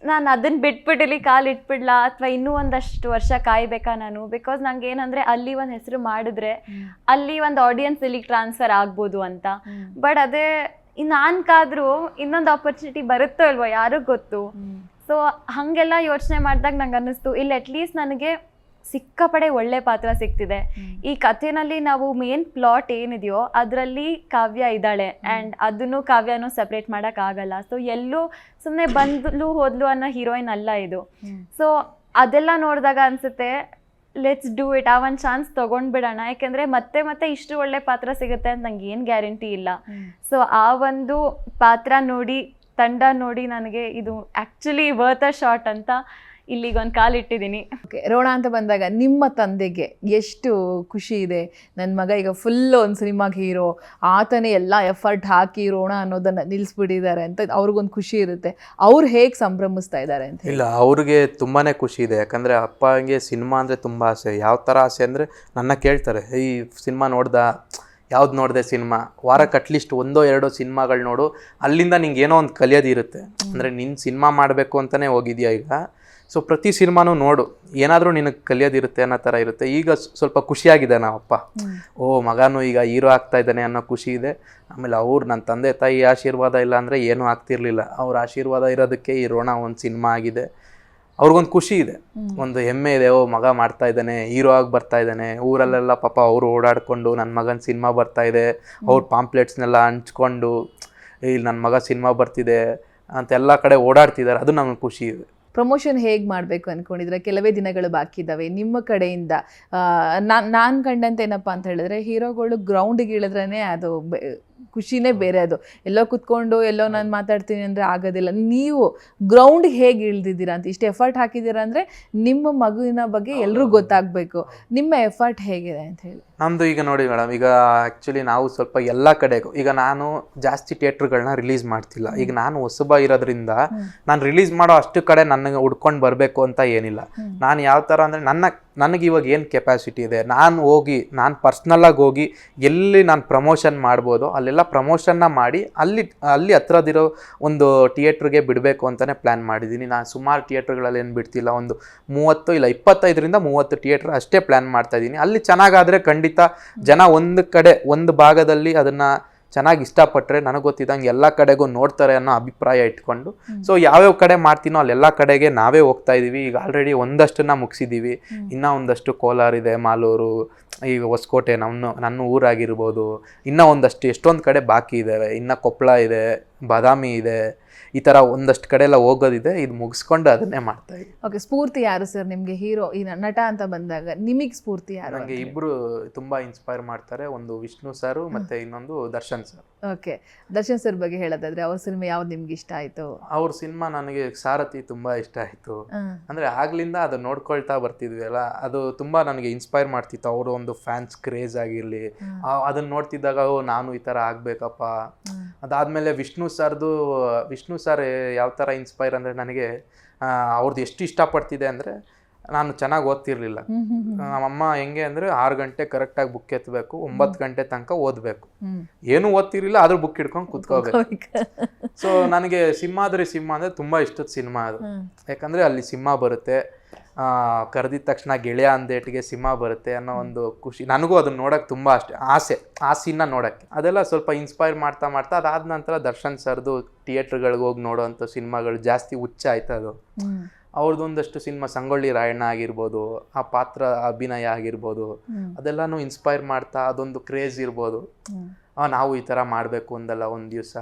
ನಾನು ಅದನ್ನ ಬಿಟ್ಬಿಡಲಿ ಕಾಲು ಇಟ್ಬಿಡ್ಲಾ ಅಥವಾ ಇನ್ನೂ ಒಂದಷ್ಟು ವರ್ಷ ಕಾಯಬೇಕಾ ನಾನು? ಬಿಕಾಸ್ ನಂಗೆ ಏನಂದ್ರೆ ಅಲ್ಲಿ ಒಂದು ಹೆಸರು ಮಾಡಿದ್ರೆ ಅಲ್ಲಿ ಒಂದು ಆಡಿಯನ್ಸ್ ಇಲ್ಲಿ ಟ್ರಾನ್ಸ್ಫರ್ ಆಗ್ಬೋದು ಅಂತ. ಬಟ್ ಅದೇ ನಾನು ಕಾದ್ರೂ ಇನ್ನೊಂದು ಆಪರ್ಚುನಿಟಿ ಬರುತ್ತೋ ಅಲ್ವೋ ಯಾರಿಗೂ ಗೊತ್ತು. ಸೊ ಹಾಗೆಲ್ಲ ಯೋಚನೆ ಮಾಡಿದಾಗ ನಂಗೆ ಅನ್ನಿಸ್ತು ಇಲ್ಲಿ ಅಟ್ಲೀಸ್ಟ್ ನನಗೆ ಸಿಕ್ಕಾಪಡೆ ಒಳ್ಳೆ ಪಾತ್ರ ಸಿಗ್ತಿದೆ ಈ ಕಥೆನಲ್ಲಿ ನಾವು ಮೇನ್ ಪ್ಲಾಟ್ ಏನಿದೆಯೋ ಅದರಲ್ಲಿ ಕಾವ್ಯ ಇದ್ದಾಳೆ ಆ್ಯಂಡ್ ಅದನ್ನು ಕಾವ್ಯನೂ ಸಪ್ರೇಟ್ ಮಾಡೋಕ್ಕಾಗಲ್ಲ. ಸೊ ಎಲ್ಲೂ ಸುಮ್ಮನೆ ಬಂದ್ಲು ಹೋದ್ಲು ಅನ್ನೋ ಹೀರೋಯಿನ್ ಅಲ್ಲ ಇದು. ಸೊ ಅದೆಲ್ಲ ನೋಡಿದಾಗ ಅನಿಸುತ್ತೆ ಲೆಟ್ಸ್ ಡೂ ಇಟ್ ಆ ಒಂದು ಚಾನ್ಸ್ ತೊಗೊಂಡ್ಬಿಡೋಣ. ಯಾಕೆಂದರೆ ಮತ್ತೆ ಮತ್ತೆ ಇಷ್ಟು ಒಳ್ಳೆ ಪಾತ್ರ ಸಿಗುತ್ತೆ ಅಂತ ನಂಗೆ ಏನು ಗ್ಯಾರಂಟಿ ಇಲ್ಲ. ಸೊ ಆ ಒಂದು ಪಾತ್ರ ನೋಡಿ ತಂಡ ನೋಡಿ ನನಗೆ ಇದು ಆ್ಯಕ್ಚುಲಿ ವರ್ತ್ ಅ ಶಾಟ್ ಅಂತ ಇಲ್ಲಿಗೊಂದು ಕಾಲಿಟ್ಟಿದ್ದೀನಿ ಇಟ್ಟಿದ್ದೀನಿ. ರೋಣ ಅಂತ ಬಂದಾಗ ನಿಮ್ಮ ತಂದೆಗೆ ಎಷ್ಟು ಖುಷಿ ಇದೆ? ನನ್ನ ಮಗ ಈಗ ಫುಲ್ ಒಂದು ಸಿನಿಮಾಗೆ ಹೀರೋ ಆತನೇ ಎಲ್ಲ ಎಫರ್ಟ್ ಹಾಕಿ ರೋಣ ಅನ್ನೋದನ್ನ ನಿಲ್ಲಿಸ್ಬಿಟ್ಟಿದ್ದಾರೆ ಅಂತ ಅವ್ರಿಗೊಂದು ಖುಷಿ ಇರುತ್ತೆ. ಅವ್ರು ಹೇಗೆ ಸಂಭ್ರಮಿಸ್ತಾ ಇದ್ದಾರೆ ಅಂತ ಇಲ್ಲ ಅವ್ರಿಗೆ ತುಂಬಾ ಖುಷಿ ಇದೆ. ಯಾಕಂದರೆ ಅಪ್ಪಂಗೆ ಸಿನಿಮಾ ಅಂದರೆ ತುಂಬ ಆಸೆ. ಯಾವ ಥರ ಆಸೆ ಅಂದರೆ ನನ್ನ ಕೇಳ್ತಾರೆ ಈ ಸಿನಿಮಾ ನೋಡ್ದ? ಯಾವ್ದು ನೋಡಿದೆ ಸಿನಿಮಾ? ವಾರಕ್ಕೆ ಅಟ್ಲೀಸ್ಟ್ ಒಂದೋ ಎರಡೋ ಸಿನಿಮಾಗಳು ನೋಡು. ಅಲ್ಲಿಂದ ನಿಂಗೆ ಏನೋ ಒಂದು ಕಲಿಯೋದಿರುತ್ತೆ ಅಂದರೆ ನಿನ್ನ ಸಿನಿಮಾ ಮಾಡಬೇಕು ಅಂತಲೇ ಹೋಗಿದ್ಯಾ ಈಗ? ಸೊ ಪ್ರತಿ ಸಿನಿಮಾನೂ ನೋಡು. ಏನಾದರೂ ನಿನಗೆ ಕಲಿಯೋದಿರುತ್ತೆ ಅನ್ನೋ ಥರ ಇರುತ್ತೆ. ಈಗ ಸ್ವಲ್ಪ ಖುಷಿಯಾಗಿದೆ ನಾವಪ್ಪ. ಓ ಮಗನೂ ಈಗ ಹೀರೋ ಆಗ್ತಾ ಇದ್ದಾನೆ ಅನ್ನೋ ಖುಷಿ ಇದೆ. ಆಮೇಲೆ ಅವ್ರು ನನ್ನ ತಂದೆ ತಾಯಿ ಆಶೀರ್ವಾದ ಇಲ್ಲ ಅಂದರೆ ಏನೂ ಆಗ್ತಿರ್ಲಿಲ್ಲ. ಅವ್ರ ಆಶೀರ್ವಾದ ಇರೋದಕ್ಕೆ ಈ ರೋಣ ಒಂದು ಸಿನಿಮಾ ಆಗಿದೆ. ಅವ್ರಿಗೊಂದು ಖುಷಿ ಇದೆ. ಒಂದು ಹೆಮ್ಮೆ ಇದೆ. ಓ ಮಗ ಮಾಡ್ತಾ ಇದ್ದಾನೆ ಹೀರೋ ಆಗಿ ಬರ್ತಾ ಇದ್ದಾನೆ. ಊರಲ್ಲೆಲ್ಲ ಪಾಪ ಅವರು ಓಡಾಡಿಕೊಂಡು ನನ್ನ ಮಗನ ಸಿನಿಮಾ ಬರ್ತಾ ಇದೆ. ಅವ್ರ ಪಾಂಪ್ಲೆಟ್ಸ್ನೆಲ್ಲ ಹಂಚ್ಕೊಂಡು ಇಲ್ಲಿ ನನ್ನ ಮಗ ಸಿನಿಮಾ ಬರ್ತಿದೆ. ಅಂತ ಎಲ್ಲ ಕಡೆ ಓಡಾಡ್ತಿದ್ದಾರೆ ಅದು ನಮಗೆ ಖುಷಿ ಇದೆ. ಪ್ರಮೋಷನ್ ಹೇಗೆ ಮಾಡಬೇಕು ಅಂದ್ಕೊಂಡಿದ್ರೆ ಕೆಲವೇ ದಿನಗಳು ಬಾಕಿ ಇದ್ದಾವೆ. ನಿಮ್ಮ ಕಡೆಯಿಂದ ನಾನು ನಾನು ಕಂಡಂತೆ ಏನಪ್ಪ ಅಂತ ಹೇಳಿದ್ರೆ, ಹೀರೋಗಳು ಗ್ರೌಂಡಿಗೆ ಇಳಿದ್ರೇ ಅದು ಖುಷಿನೇ ಬೇರೆ ಅದು. ಎಲ್ಲೋ ಕುತ್ಕೊಂಡು ಎಲ್ಲೋ ನಾನು ಮಾತಾಡ್ತೀನಿ ಅಂದರೆ ಆಗೋದಿಲ್ಲ. ನೀವು ಗ್ರೌಂಡ್ ಹೇಗೆ ಇಳ್ದಿದ್ದೀರಾ ಅಂತ ಇಷ್ಟು ಎಫರ್ಟ್ ಹಾಕಿದ್ದೀರಾ ಅಂದರೆ ನಿಮ್ಮ ಮಗುವಿನ ಬಗ್ಗೆ ಎಲ್ಲರೂ ಗೊತ್ತಾಗಬೇಕು. ನಿಮ್ಮ ಎಫರ್ಟ್ ಹೇಗಿದೆ ಅಂತ ಹೇಳಿ. ನಮ್ಮದು ಈಗ ನೋಡಿ ಮೇಡಮ್ ಈಗ ಆ್ಯಕ್ಚುಲಿ ನಾವು ಸ್ವಲ್ಪ ಎಲ್ಲ ಕಡೆಗೂ ಈಗ ನಾನು ಜಾಸ್ತಿ ಥಿಯೇಟ್ರ್ಗಳನ್ನ ರಿಲೀಸ್ ಮಾಡ್ತಿಲ್ಲ. ಈಗ ನಾನು ಹೊಸಬ ಇರೋದ್ರಿಂದ ನಾನು ರಿಲೀಸ್ ಮಾಡೋ ಅಷ್ಟು ಕಡೆ ನನಗೆ ಹುಡ್ಕೊಂಡು ಬರಬೇಕು ಅಂತ ಏನಿಲ್ಲ. ನಾನು ಯಾವ ಥರ ಅಂದರೆ ನನ್ನ ನನಗೆ ಇವಾಗ ಏನು ಕೆಪಾಸಿಟಿ ಇದೆ? ನಾನು ಹೋಗಿ, ನಾನು ಪರ್ಸ್ನಲ್ಲಾಗಿ ಹೋಗಿ ಎಲ್ಲಿ ನಾನು ಪ್ರಮೋಷನ್ ಮಾಡ್ಬೋದು? ಅಲ್ಲೆಲ್ಲ ಪ್ರಮೋಷನ್ನ ಮಾಡಿ ಅಲ್ಲಿ ಅಲ್ಲಿ ಹತ್ರದಿರೋ ಒಂದು ಥಿಯೇಟ್ರಿಗೆ ಬಿಡಬೇಕು ಅಂತಲೇ ಪ್ಲ್ಯಾನ್ ಮಾಡಿದ್ದೀನಿ. ನಾನು ಸುಮಾರು ಥಿಯೇಟ್ರ್ಗಳಲ್ಲಿ ಏನು ಬಿಡ್ತಿಲ್ಲ, ಒಂದು ಮೂವತ್ತು ಇಲ್ಲ ಇಪ್ಪತ್ತೈದರಿಂದ ಮೂವತ್ತು ಥಿಯೇಟ್ರ್ ಅಷ್ಟೇ ಪ್ಲ್ಯಾನ್ ಮಾಡ್ತಾ ಇದ್ದೀನಿ. ಅಲ್ಲಿ ಚೆನ್ನಾಗಾದರೆ ಖಂಡಿತ ಜನ ಒಂದು ಕಡೆ, ಒಂದು ಭಾಗದಲ್ಲಿ ಅದನ್ನು ಚೆನ್ನಾಗಿ ಇಷ್ಟಪಟ್ಟರೆ ನನಗೆ ಗೊತ್ತಿದ್ದಂಗೆ ಎಲ್ಲ ಕಡೆಗೂ ನೋಡ್ತಾರೆ ಅನ್ನೋ ಅಭಿಪ್ರಾಯ ಇಟ್ಕೊಂಡು. ಸೊ ಯಾವ್ಯಾವ ಕಡೆ ಮಾಡ್ತೀನೋ ಅಲ್ಲೆಲ್ಲ ಕಡೆಗೆ ನಾವೇ ಹೋಗ್ತಾ ಇದ್ದೀವಿ ಈಗ ಆಲ್ರೆಡಿ ಒಂದಷ್ಟನ್ನ ಮುಗಿಸಿದ್ದೀವಿ ಇನ್ನೂ ಒಂದಷ್ಟು ಕೋಲಾರ ಇದೆ ಮಾಲೂರು ಈಗ ಹೊಸಕೋಟೆ ನಮ್ಮ ನನ್ನ ಊರಾಗಿರ್ಬೋದು. ಇನ್ನೂ ಒಂದಷ್ಟು ಎಷ್ಟೊಂದು ಕಡೆ ಬಾಕಿ ಇದ್ದಾವೆ ಇನ್ನು ಕೊಪ್ಪಳ ಇದೆ. ಬಾದಾಮಿ ಇದೆ ಈ ಥರ ಒಂದಷ್ಟು ಕಡೆ ಎಲ್ಲ ಹೋಗೋದಿದೆ ಇದು ಮುಗಿಸ್ಕೊಂಡು ಅದನ್ನೇ ಮಾಡ್ತಾ ಇದ್ದೀವಿ ಓಕೆ ಸ್ಫೂರ್ತಿ ಯಾರು ಸರ್ ನಿಮಗೆ ಹೀರೋ ಈ ನಟ ಅಂತ ಬಂದಾಗ ನಿಮಗೆ ಸ್ಫೂರ್ತಿ ಯಾರು ನನಗೆ ಇಬ್ಬರು ತುಂಬ ಇನ್ಸ್ಪೈರ್ ಮಾಡ್ತಾರೆ ಒಂದು ವಿಷ್ಣು ಸರ್ ಮತ್ತು ಇನ್ನೊಂದು Darshan sir okay Darshan sir ಬಗ್ಗೆ ಹೇಳೋದಾದ್ರೆ ಅವ್ರ ಸಿನಿಮಾ ಯಾವ್ದು ನಿಮ್ಗೆ ಇಷ್ಟ ಆಯಿತು? ಅವ್ರ ಸಿನಿಮಾ ನನಗೆ ಸಾರಥಿ ತುಂಬ ಇಷ್ಟ ಆಯಿತು. ಅಂದರೆ ಆಗ್ಲಿಂದ ಅದು ನೋಡ್ಕೊಳ್ತಾ ಬರ್ತಿದ್ವಿ ಅಲ್ಲ ಅದು ತುಂಬ ನನಗೆ ಇನ್ಸ್ಪೈರ್ ಮಾಡ್ತಿತ್ತು. ಅವರು ಒಂದು ಫ್ಯಾನ್ಸ್ ಕ್ರೇಜ್ ಆಗಿರಲಿ ಅದನ್ನ ನೋಡ್ತಿದ್ದಾಗ ನಾನು ಈ ಥರ ಆಗಬೇಕಪ್ಪ. ಅದಾದಮೇಲೆ ವಿಷ್ಣು ಸರ್ದು ವಿಷ್ಣು ಸರ್ ಯಾವ ಥರ ಇನ್ಸ್ಪೈರ್ ಅಂದರೆ ನನಗೆ ಅವ್ರದ್ದು ಎಷ್ಟು ಇಷ್ಟಪಡ್ತಿದೆ ಅಂದರೆ ನಾನು ಚೆನ್ನಾಗಿ ಓದ್ತಿರ್ಲಿಲ್ಲ. ನಮ್ಮಮ್ಮ ಹೆಂಗೆ ಅಂದರೆ ಆರು ಗಂಟೆ ಕರೆಕ್ಟಾಗಿ ಬುಕ್ ಎತ್ತಬೇಕು ಒಂಬತ್ತು ಗಂಟೆ ತನಕ ಓದಬೇಕು. ಏನು ಓದ್ತಿರ್ಲಿಲ್ಲ ಆದ್ರೂ ಬುಕ್ ಹಿಡ್ಕೊಂಡು ಕುತ್ಕೋಬೇಕು. ಸೊ ನನಗೆ ಸಿಂಹಾದ್ರಿ ಸಿಂಹ ಅಂದರೆ ತುಂಬ ಇಷ್ಟದ ಸಿನಿಮಾ ಅದು. ಯಾಕಂದರೆ ಅಲ್ಲಿ ಸಿಂಹ ಬರುತ್ತೆ ಕರೆದಿದ ತಕ್ಷಣ ಗೆಳೆಯ ಅಂದೇಟಿಗೆ ಸಿಂಹ ಬರುತ್ತೆ ಅನ್ನೋ ಒಂದು ಖುಷಿ. ನನಗೂ ಅದನ್ನ ನೋಡೋಕೆ ತುಂಬ ಅಷ್ಟೇ ಆಸೆ ಆ ಸೀನ್ನ ನೋಡೋಕ್ಕೆ. ಅದೆಲ್ಲ ಸ್ವಲ್ಪ ಇನ್ಸ್ಪೈರ್ ಮಾಡ್ತಾ ಮಾಡ್ತಾ ಅದಾದ ನಂತರ ದರ್ಶನ್ ಸರ್ದು ಥಿಯೇಟ್ರ್ಗಳಿಗೆ ಹೋಗಿ ನೋಡೋವಂಥ ಸಿನಿಮಾಗಳು ಜಾಸ್ತಿ ಹುಚ್ಚ ಆಯ್ತು ಅದು. ಅವ್ರದ್ದೊಂದಷ್ಟು ಸಿನಿಮಾ ಸಂಗೊಳ್ಳಿ ರಾಯಣ್ಣ ಆಗಿರ್ಬೋದು ಆ ಪಾತ್ರ ಅಭಿನಯ ಆಗಿರ್ಬೋದು ಅದೆಲ್ಲನೂ ಇನ್ಸ್ಪೈರ್ ಮಾಡ್ತಾ ಅದೊಂದು ಕ್ರೇಜ್ ಇರ್ಬೋದು. ನಾವು ಈ ಥರ ಮಾಡಬೇಕು ಒಂದಲ್ಲ ಒಂದು ದಿವಸ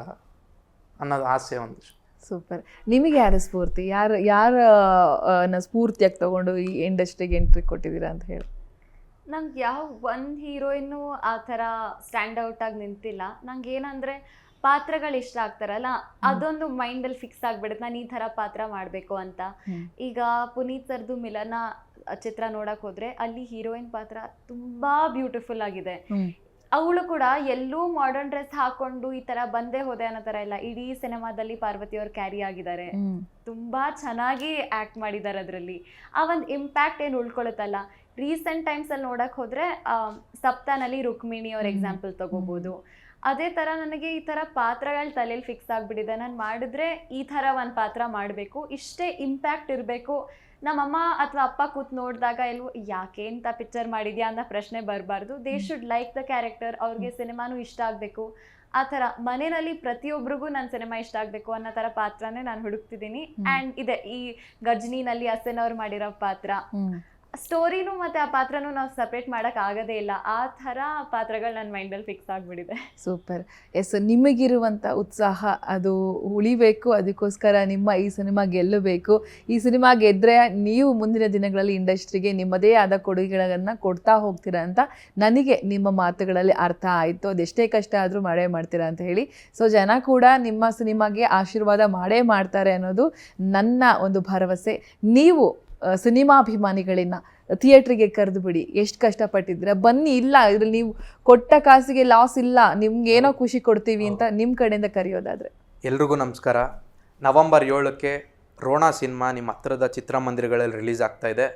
ಅನ್ನೋದು ಆಸೆ ಒಂದಿಷ್ಟು. ಸೂಪರ್. ನಿಮಗೆ ಯಾರು ಸ್ಫೂರ್ತಿ? ಯಾರು ಯಾರ ಸ್ಫೂರ್ತಿಯಾಗಿ ತಗೊಂಡು ಈ ಇಂಡಸ್ಟ್ರಿಗೆ ಎಂಟ್ರಿ ಕೊಟ್ಟಿದ್ದೀರಾ ಅಂತ ಹೇಳಿ. ನಂಗೆ ಯಾವ ಒಂದು ಹೀರೋಯಿನ್ನು ಆ ಥರ ಸ್ಟ್ಯಾಂಡ್ ಔಟ್ ಆಗಿ ನಿಂತಿಲ್ಲ. ನಂಗೆ ಏನಂದ್ರೆ ಪಾತ್ರಗಳು ಇಷ್ಟ ಆಗ್ತಾರಲ್ಲ ಅದೊಂದು ಮೈಂಡಲ್ಲಿ ಫಿಕ್ಸ್ ಆಗ್ಬಿಡುತ್ತೆ. ನಾನು ಈ ಥರ ಪಾತ್ರ ಮಾಡಬೇಕು ಅಂತ. ಈಗ ಪುನೀತ್ ಸರ್ದು ಮಿಲನ ಚಿತ್ರ ನೋಡಕ್ ಹೋದ್ರೆ ಅಲ್ಲಿ ಹೀರೋಯಿನ್ ಪಾತ್ರ ತುಂಬಾ ಬ್ಯೂಟಿಫುಲ್ ಆಗಿದೆ. ಅವಳು ಕೂಡ ಎಲ್ಲೂ ಮಾಡರ್ನ್ ಡ್ರೆಸ್ ಹಾಕೊಂಡು ಈ ತರ ಬಂದೇ ಹೋದೆ ಅನ್ನೋ ತರ ಇಲ್ಲ. ಇಡೀ ಸಿನಿಮಾದಲ್ಲಿ ಪಾರ್ವತಿ ಅವ್ರು ಕ್ಯಾರಿ ಆಗಿದ್ದಾರೆ. ತುಂಬಾ ಚೆನ್ನಾಗಿ ಆಕ್ಟ್ ಮಾಡಿದ್ದಾರೆ ಅದರಲ್ಲಿ. ಆ ಒಂದು ಇಂಪ್ಯಾಕ್ಟ್ ಏನು ಉಳ್ಕೊಳುತ್ತಲ್ಲ? ರೀಸೆಂಟ್ ಟೈಮ್ಸ್ ಅಲ್ಲಿ ನೋಡಕ್ ಹೋದ್ರೆ ಸಪ್ತಾನಲ್ಲಿ ರುಕ್ಮಿಣಿ ಅವ್ರ ಎಕ್ಸಾಂಪಲ್ ತಗೋಬಹುದು ಅದೇ ತರ ನನಗೆ ಈ ತರ ಪಾತ್ರಗಳು ತಲೆಯಲ್ಲಿ ಫಿಕ್ಸ್ ಆಗ್ಬಿಟ್ಟಿದೆ. ನಾನು ಮಾಡಿದ್ರೆ ಈ ತರ ಒಂದು ಪಾತ್ರ ಮಾಡಬೇಕು. ಇಷ್ಟೇ ಇಂಪ್ಯಾಕ್ಟ್ ಇರಬೇಕು. ನಮ್ಮಮ್ಮ ಅಥವಾ ಅಪ್ಪ ಕೂತ್ ನೋಡಿದಾಗ ಎಲ್ಲೂ ಯಾಕೆ ಅಂತ ಪಿಕ್ಚರ್ ಮಾಡಿದ್ಯಾ? ಅಂತ ಪ್ರಶ್ನೆ ಬರಬಾರ್ದು. They should like the character ಅವ್ರಿಗೆ ಸಿನಿಮಾನು ಇಷ್ಟ ಆಗಬೇಕು. ಆ ಥರ ಮನೆಯಲ್ಲಿ ಪ್ರತಿಯೊಬ್ಬರಿಗೂ ನನ್ನ ಸಿನಿಮಾ ಇಷ್ಟ ಆಗಬೇಕು ಅನ್ನೋ ಥರ ಪಾತ್ರನೇ ನಾನು ಹುಡುಕ್ತಿದ್ದೀನಿ. ಆ್ಯಂಡ್ ಇದೆ ಈ ಗಜ್ನಿನಲ್ಲಿ ಹಸನ್ ಅವ್ರು ಮಾಡಿರೋ ಪಾತ್ರ. ಸ್ಟೋರಿನೂ ಮತ್ತೆ ಆ ಪಾತ್ರನೂ ನಾವು ಸಪ್ರೇಟ್ ಮಾಡಕ್ ಆಗದೇ ಇಲ್ಲ. ಆ ಥರ ಪಾತ್ರಗಳು ನನ್ನ ಮೈಂಡಲ್ಲಿ ಫಿಕ್ಸ್ ಆಗಿಬಿಟ್ಟಿದೆ. ಸೂಪರ್. ಎಸ್ ನಿಮಗಿರುವಂಥ ಉತ್ಸಾಹ, ಅದು ಉಳಿಬೇಕು, ಅದಕ್ಕೋಸ್ಕರ ನಿಮ್ಮ ಈ ಸಿನಿಮಾ ಗೆಲ್ಲಬೇಕು. ಈ ಸಿನಿಮಾ ಗೆದ್ದರೆ ನೀವು ಮುಂದಿನ ದಿನಗಳಲ್ಲಿ ಇಂಡಸ್ಟ್ರಿಗೆ ನಿಮ್ಮದೇ ಆದ ಕೊಡುಗೆಗಳನ್ನು ಕೊಡ್ತಾ ಹೋಗ್ತೀರಾ ಅಂತ ನನಗೆ ನಿಮ್ಮ ಮಾತುಗಳಲ್ಲಿ ಅರ್ಥ ಆಯಿತು. ಅದೆಷ್ಟೇ ಕಷ್ಟ ಆದರೂ ಮಾಡೇ ಮಾಡ್ತೀರಾ ಅಂತ ಹೇಳಿ. ಸೊ ಜನ ಕೂಡ ನಿಮ್ಮ ಸಿನಿಮಾಗೆ ಆಶೀರ್ವಾದ ಮಾಡೇ ಮಾಡ್ತಾರೆ ಅನ್ನೋದು ನನ್ನ ಒಂದು ಭರವಸೆ. ನೀವು ಸಿನಿಮಾಭಿಮಾನಿಗಳನ್ನ ಥಿಯೇಟ್ರಿಗೆ ಕರೆದು ಬಿಡಿ ಎಷ್ಟು ಕಷ್ಟಪಟ್ಟಿದ್ರೆ ಬನ್ನಿ ಇಲ್ಲ ಇದ್ರಲ್ಲಿ ನೀವು ಕೊಟ್ಟ ಕಾಸಿಗೆ ಲಾಸ್ ಇಲ್ಲ. ನಿಮ್ಗೆ ಏನೋ ಖುಷಿ ಕೊಡ್ತೀವಿ ಅಂತ ನಿಮ್ಮ ಕಡೆಯಿಂದ ಕರೆಯೋದಾದರೆ. ಎಲ್ರಿಗೂ ನಮಸ್ಕಾರ. ನವಂಬರ್ ಏಳಕ್ಕೆ ರೋಣ ಸಿನಿಮಾ ನಿಮ್ಮ ಹತ್ರದ ಚಿತ್ರಮಂದಿರಗಳಲ್ಲಿ ರಿಲೀಸ್ ಆಗ್ತಾ ಇದೆ.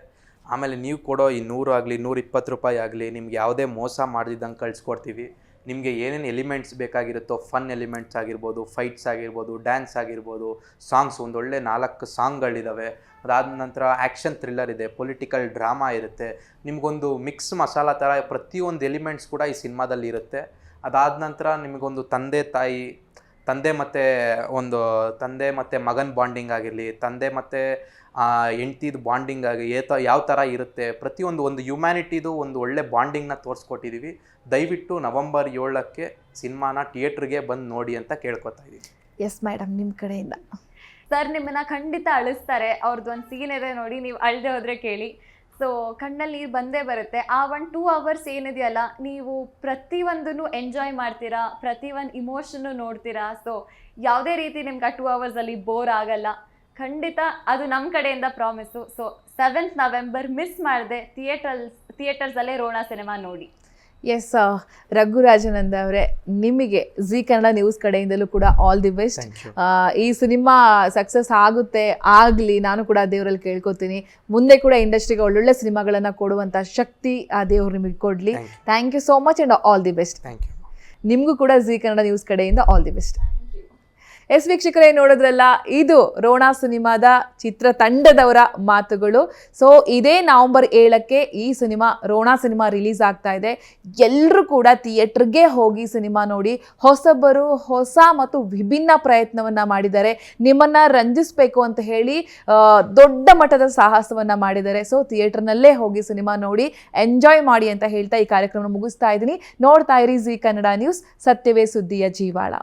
ಆಮೇಲೆ ನೀವು ಕೊಡೋ ಈ ನೂರು ಆಗಲಿ ನೂರ ಇಪ್ಪತ್ತು ರೂಪಾಯಿ ಆಗಲಿ ನಿಮ್ಗೆ ಯಾವುದೇ ಮೋಸ ಮಾಡಿದಂಗೆ ಕಳಿಸ್ಕೊಡ್ತೀವಿ. ನಿಮಗೆ ಏನೇನು ಎಲಿಮೆಂಟ್ಸ್ ಬೇಕಾಗಿರುತ್ತೋ ಫನ್ ಎಲಿಮೆಂಟ್ಸ್ ಆಗಿರ್ಬೋದು ಫೈಟ್ಸ್ ಆಗಿರ್ಬೋದು ಡ್ಯಾನ್ಸ್ ಆಗಿರ್ಬೋದು ಸಾಂಗ್ಸ್ ಒಂದೊಳ್ಳೆ ನಾಲ್ಕು ಸಾಂಗ್ಗಳಿದ್ದಾವೆ ಅದಾದ ನಂತರ ಆ್ಯಕ್ಷನ್ ಥ್ರಿಲ್ಲರ್ ಇದೆ ಪೊಲಿಟಿಕಲ್ ಡ್ರಾಮಾ ಇರುತ್ತೆ. ನಿಮಗೊಂದು ಮಿಕ್ಸ್ ಮಸಾಲ ಥರ ಪ್ರತಿಯೊಂದು ಎಲಿಮೆಂಟ್ಸ್ ಕೂಡ ಈ ಸಿನಿಮಾದಲ್ಲಿ ಇರುತ್ತೆ. ಅದಾದ ನಂತರ ನಿಮಗೊಂದು ತಂದೆ ತಾಯಿ, ತಂದೆ ಮತ್ತು ಒಂದು, ತಂದೆ ಮತ್ತು ಮಗನ್ ಬಾಂಡಿಂಗ್ ಆಗಿರಲಿ, ತಂದೆ ಮತ್ತು ಹೆಂಡ್ತಿದು ಬಾಂಡಿಂಗ್ ಆಗಿ ಏತ ಯಾವ ಥರ ಇರುತ್ತೆ ಪ್ರತಿಯೊಂದು ಒಂದು ಹ್ಯುಮ್ಯಾನಿಟಿದು ಒಂದು ಒಳ್ಳೆ ಬಾಂಡಿಂಗ್ನ ತೋರಿಸ್ಕೊಟ್ಟಿದ್ದೀವಿ ದಯವಿಟ್ಟು ನವಂಬರ್ ಏಳಕ್ಕೆ ಸಿನಿಮಾನ ಥಿಯೇಟ್ರಿಗೆ ಬಂದು ನೋಡಿ ಅಂತ ಕೇಳ್ಕೊತಾ ಇದ್ದೀವಿ ಎಸ್ ಮೇಡಮ್ ನಿಮ್ಮ ಕಡೆಯಿಂದ. ಸರ್ ನಿಮ್ಮನ್ನ ಖಂಡಿತ ಅಳಿಸ್ತಾರೆ. ಅವ್ರದ್ದು ಒಂದು ಸೀನ್ ಇದೆ ನೋಡಿ ನೀವು ಅಳದೆ ಹೋದ್ರೆ ಕೇಳಿ. ಸೊ ಕಣ್ಣಲ್ಲಿ ನೀರು ಬಂದೇ ಬರುತ್ತೆ. ಆ ಒನ್ ಟೂ ಅವರ್ಸ್ ಏನಿದೆಯಲ್ಲ ನೀವು ಪ್ರತಿಯೊಂದನ್ನು ಎಂಜಾಯ್ ಮಾಡ್ತೀರಾ ಪ್ರತಿ ಒಂದು ಇಮೋಷನ್ನು ನೋಡ್ತೀರಾ? ಸೊ ಯಾವುದೇ ರೀತಿ ನಿಮ್ಗೆ ಆ ಟೂ ಅವರ್ಸಲ್ಲಿ ಬೋರ್ ಆಗಲ್ಲ. ಖಂಡಿತ ಅದು ನಮ್ಮ ಕಡೆಯಿಂದ promise so seventh November miss ಮಾಡದೆ ಥಿಯೇಟರ್ಸ್ ಥಿಯೇಟರ್ಸಲ್ಲೇ ರೋಣ ಸಿನಿಮಾ ನೋಡಿ. ಎಸ್ ರಘುರಾಜನಂದ ಅವರೇ ನಿಮಗೆ ಜಿ ಕನ್ನಡ ನ್ಯೂಸ್ ಕಡೆಯಿಂದಲೂ ಕೂಡ ಆಲ್ ದಿ ಬೆಸ್ಟ್ ಈ ಸಿನಿಮಾ ಸಕ್ಸಸ್ ಆಗುತ್ತೆ ಆಗಲಿ ನಾನು ಕೂಡ ದೇವರಲ್ಲಿ ಕೇಳ್ಕೊತೀನಿ. ಮುಂದೆ ಕೂಡ ಇಂಡಸ್ಟ್ರಿಗೆ ಒಳ್ಳೊಳ್ಳೆ ಸಿನಿಮಾಗಳನ್ನು ಕೊಡುವಂಥ ಶಕ್ತಿ ಆ ದೇವರು ನಿಮಗೆ ಕೊಡಲಿ. Thank you so much and all the best thank you ನಿಮಗೂ ಕೂಡ ಜಿ ಕನ್ನಡ ನ್ಯೂಸ್ ಕಡೆಯಿಂದ ಆಲ್ ದಿ ಬೆಸ್ಟ್ ಎಸ್ ವೀಕ್ಷಕರೇ ನೋಡಿದ್ರಲ್ಲ, ಇದು ರೋಣಾ ಸಿನಿಮಾದ ಚಿತ್ರತಂಡದವರ ಮಾತುಗಳು. ಸೊ ಇದೇ ನವೆಂಬರ್ ಏಳಕ್ಕೆ ಈ ಸಿನಿಮಾ, ರೋಣಾ ಸಿನಿಮಾ ರಿಲೀಸ್ ಆಗ್ತಾ ಇದೆ. ಎಲ್ಲರೂ ಕೂಡ ಥಿಯೇಟ್ರ್ಗೆ ಹೋಗಿ ಸಿನಿಮಾ ನೋಡಿ, ಹೊಸಬರು, ಹೊಸ ಮತ್ತು ವಿಭಿನ್ನ ಪ್ರಯತ್ನವನ್ನ ಮಾಡಿದ್ದಾರೆ. ನಿಮ್ಮನ್ನ ರಂಜಿಸಬೇಕು ಅಂತ ಹೇಳಿ ದೊಡ್ಡ ಮಟ್ಟದ ಸಾಹಸವನ್ನ ಮಾಡಿದ್ದಾರೆ. ಸೊ ಥಿಯೇಟರ್ನಲ್ಲೇ ಹೋಗಿ ಸಿನಿಮಾ ನೋಡಿ, ಎಂಜಾಯ್ ಮಾಡಿ ಅಂತ ಹೇಳ್ತಾ ಈ ಕಾರ್ಯಕ್ರಮ ಮುಗಿಸ್ತಾ ಇದ್ದೀನಿ. ನೋಡ್ತಾ ಇರಿ ಜಿ ಕನ್ನಡ ನ್ಯೂಸ್, ಸತ್ಯವೇ ಸುದ್ದಿಯ ಜೀವಾಳ.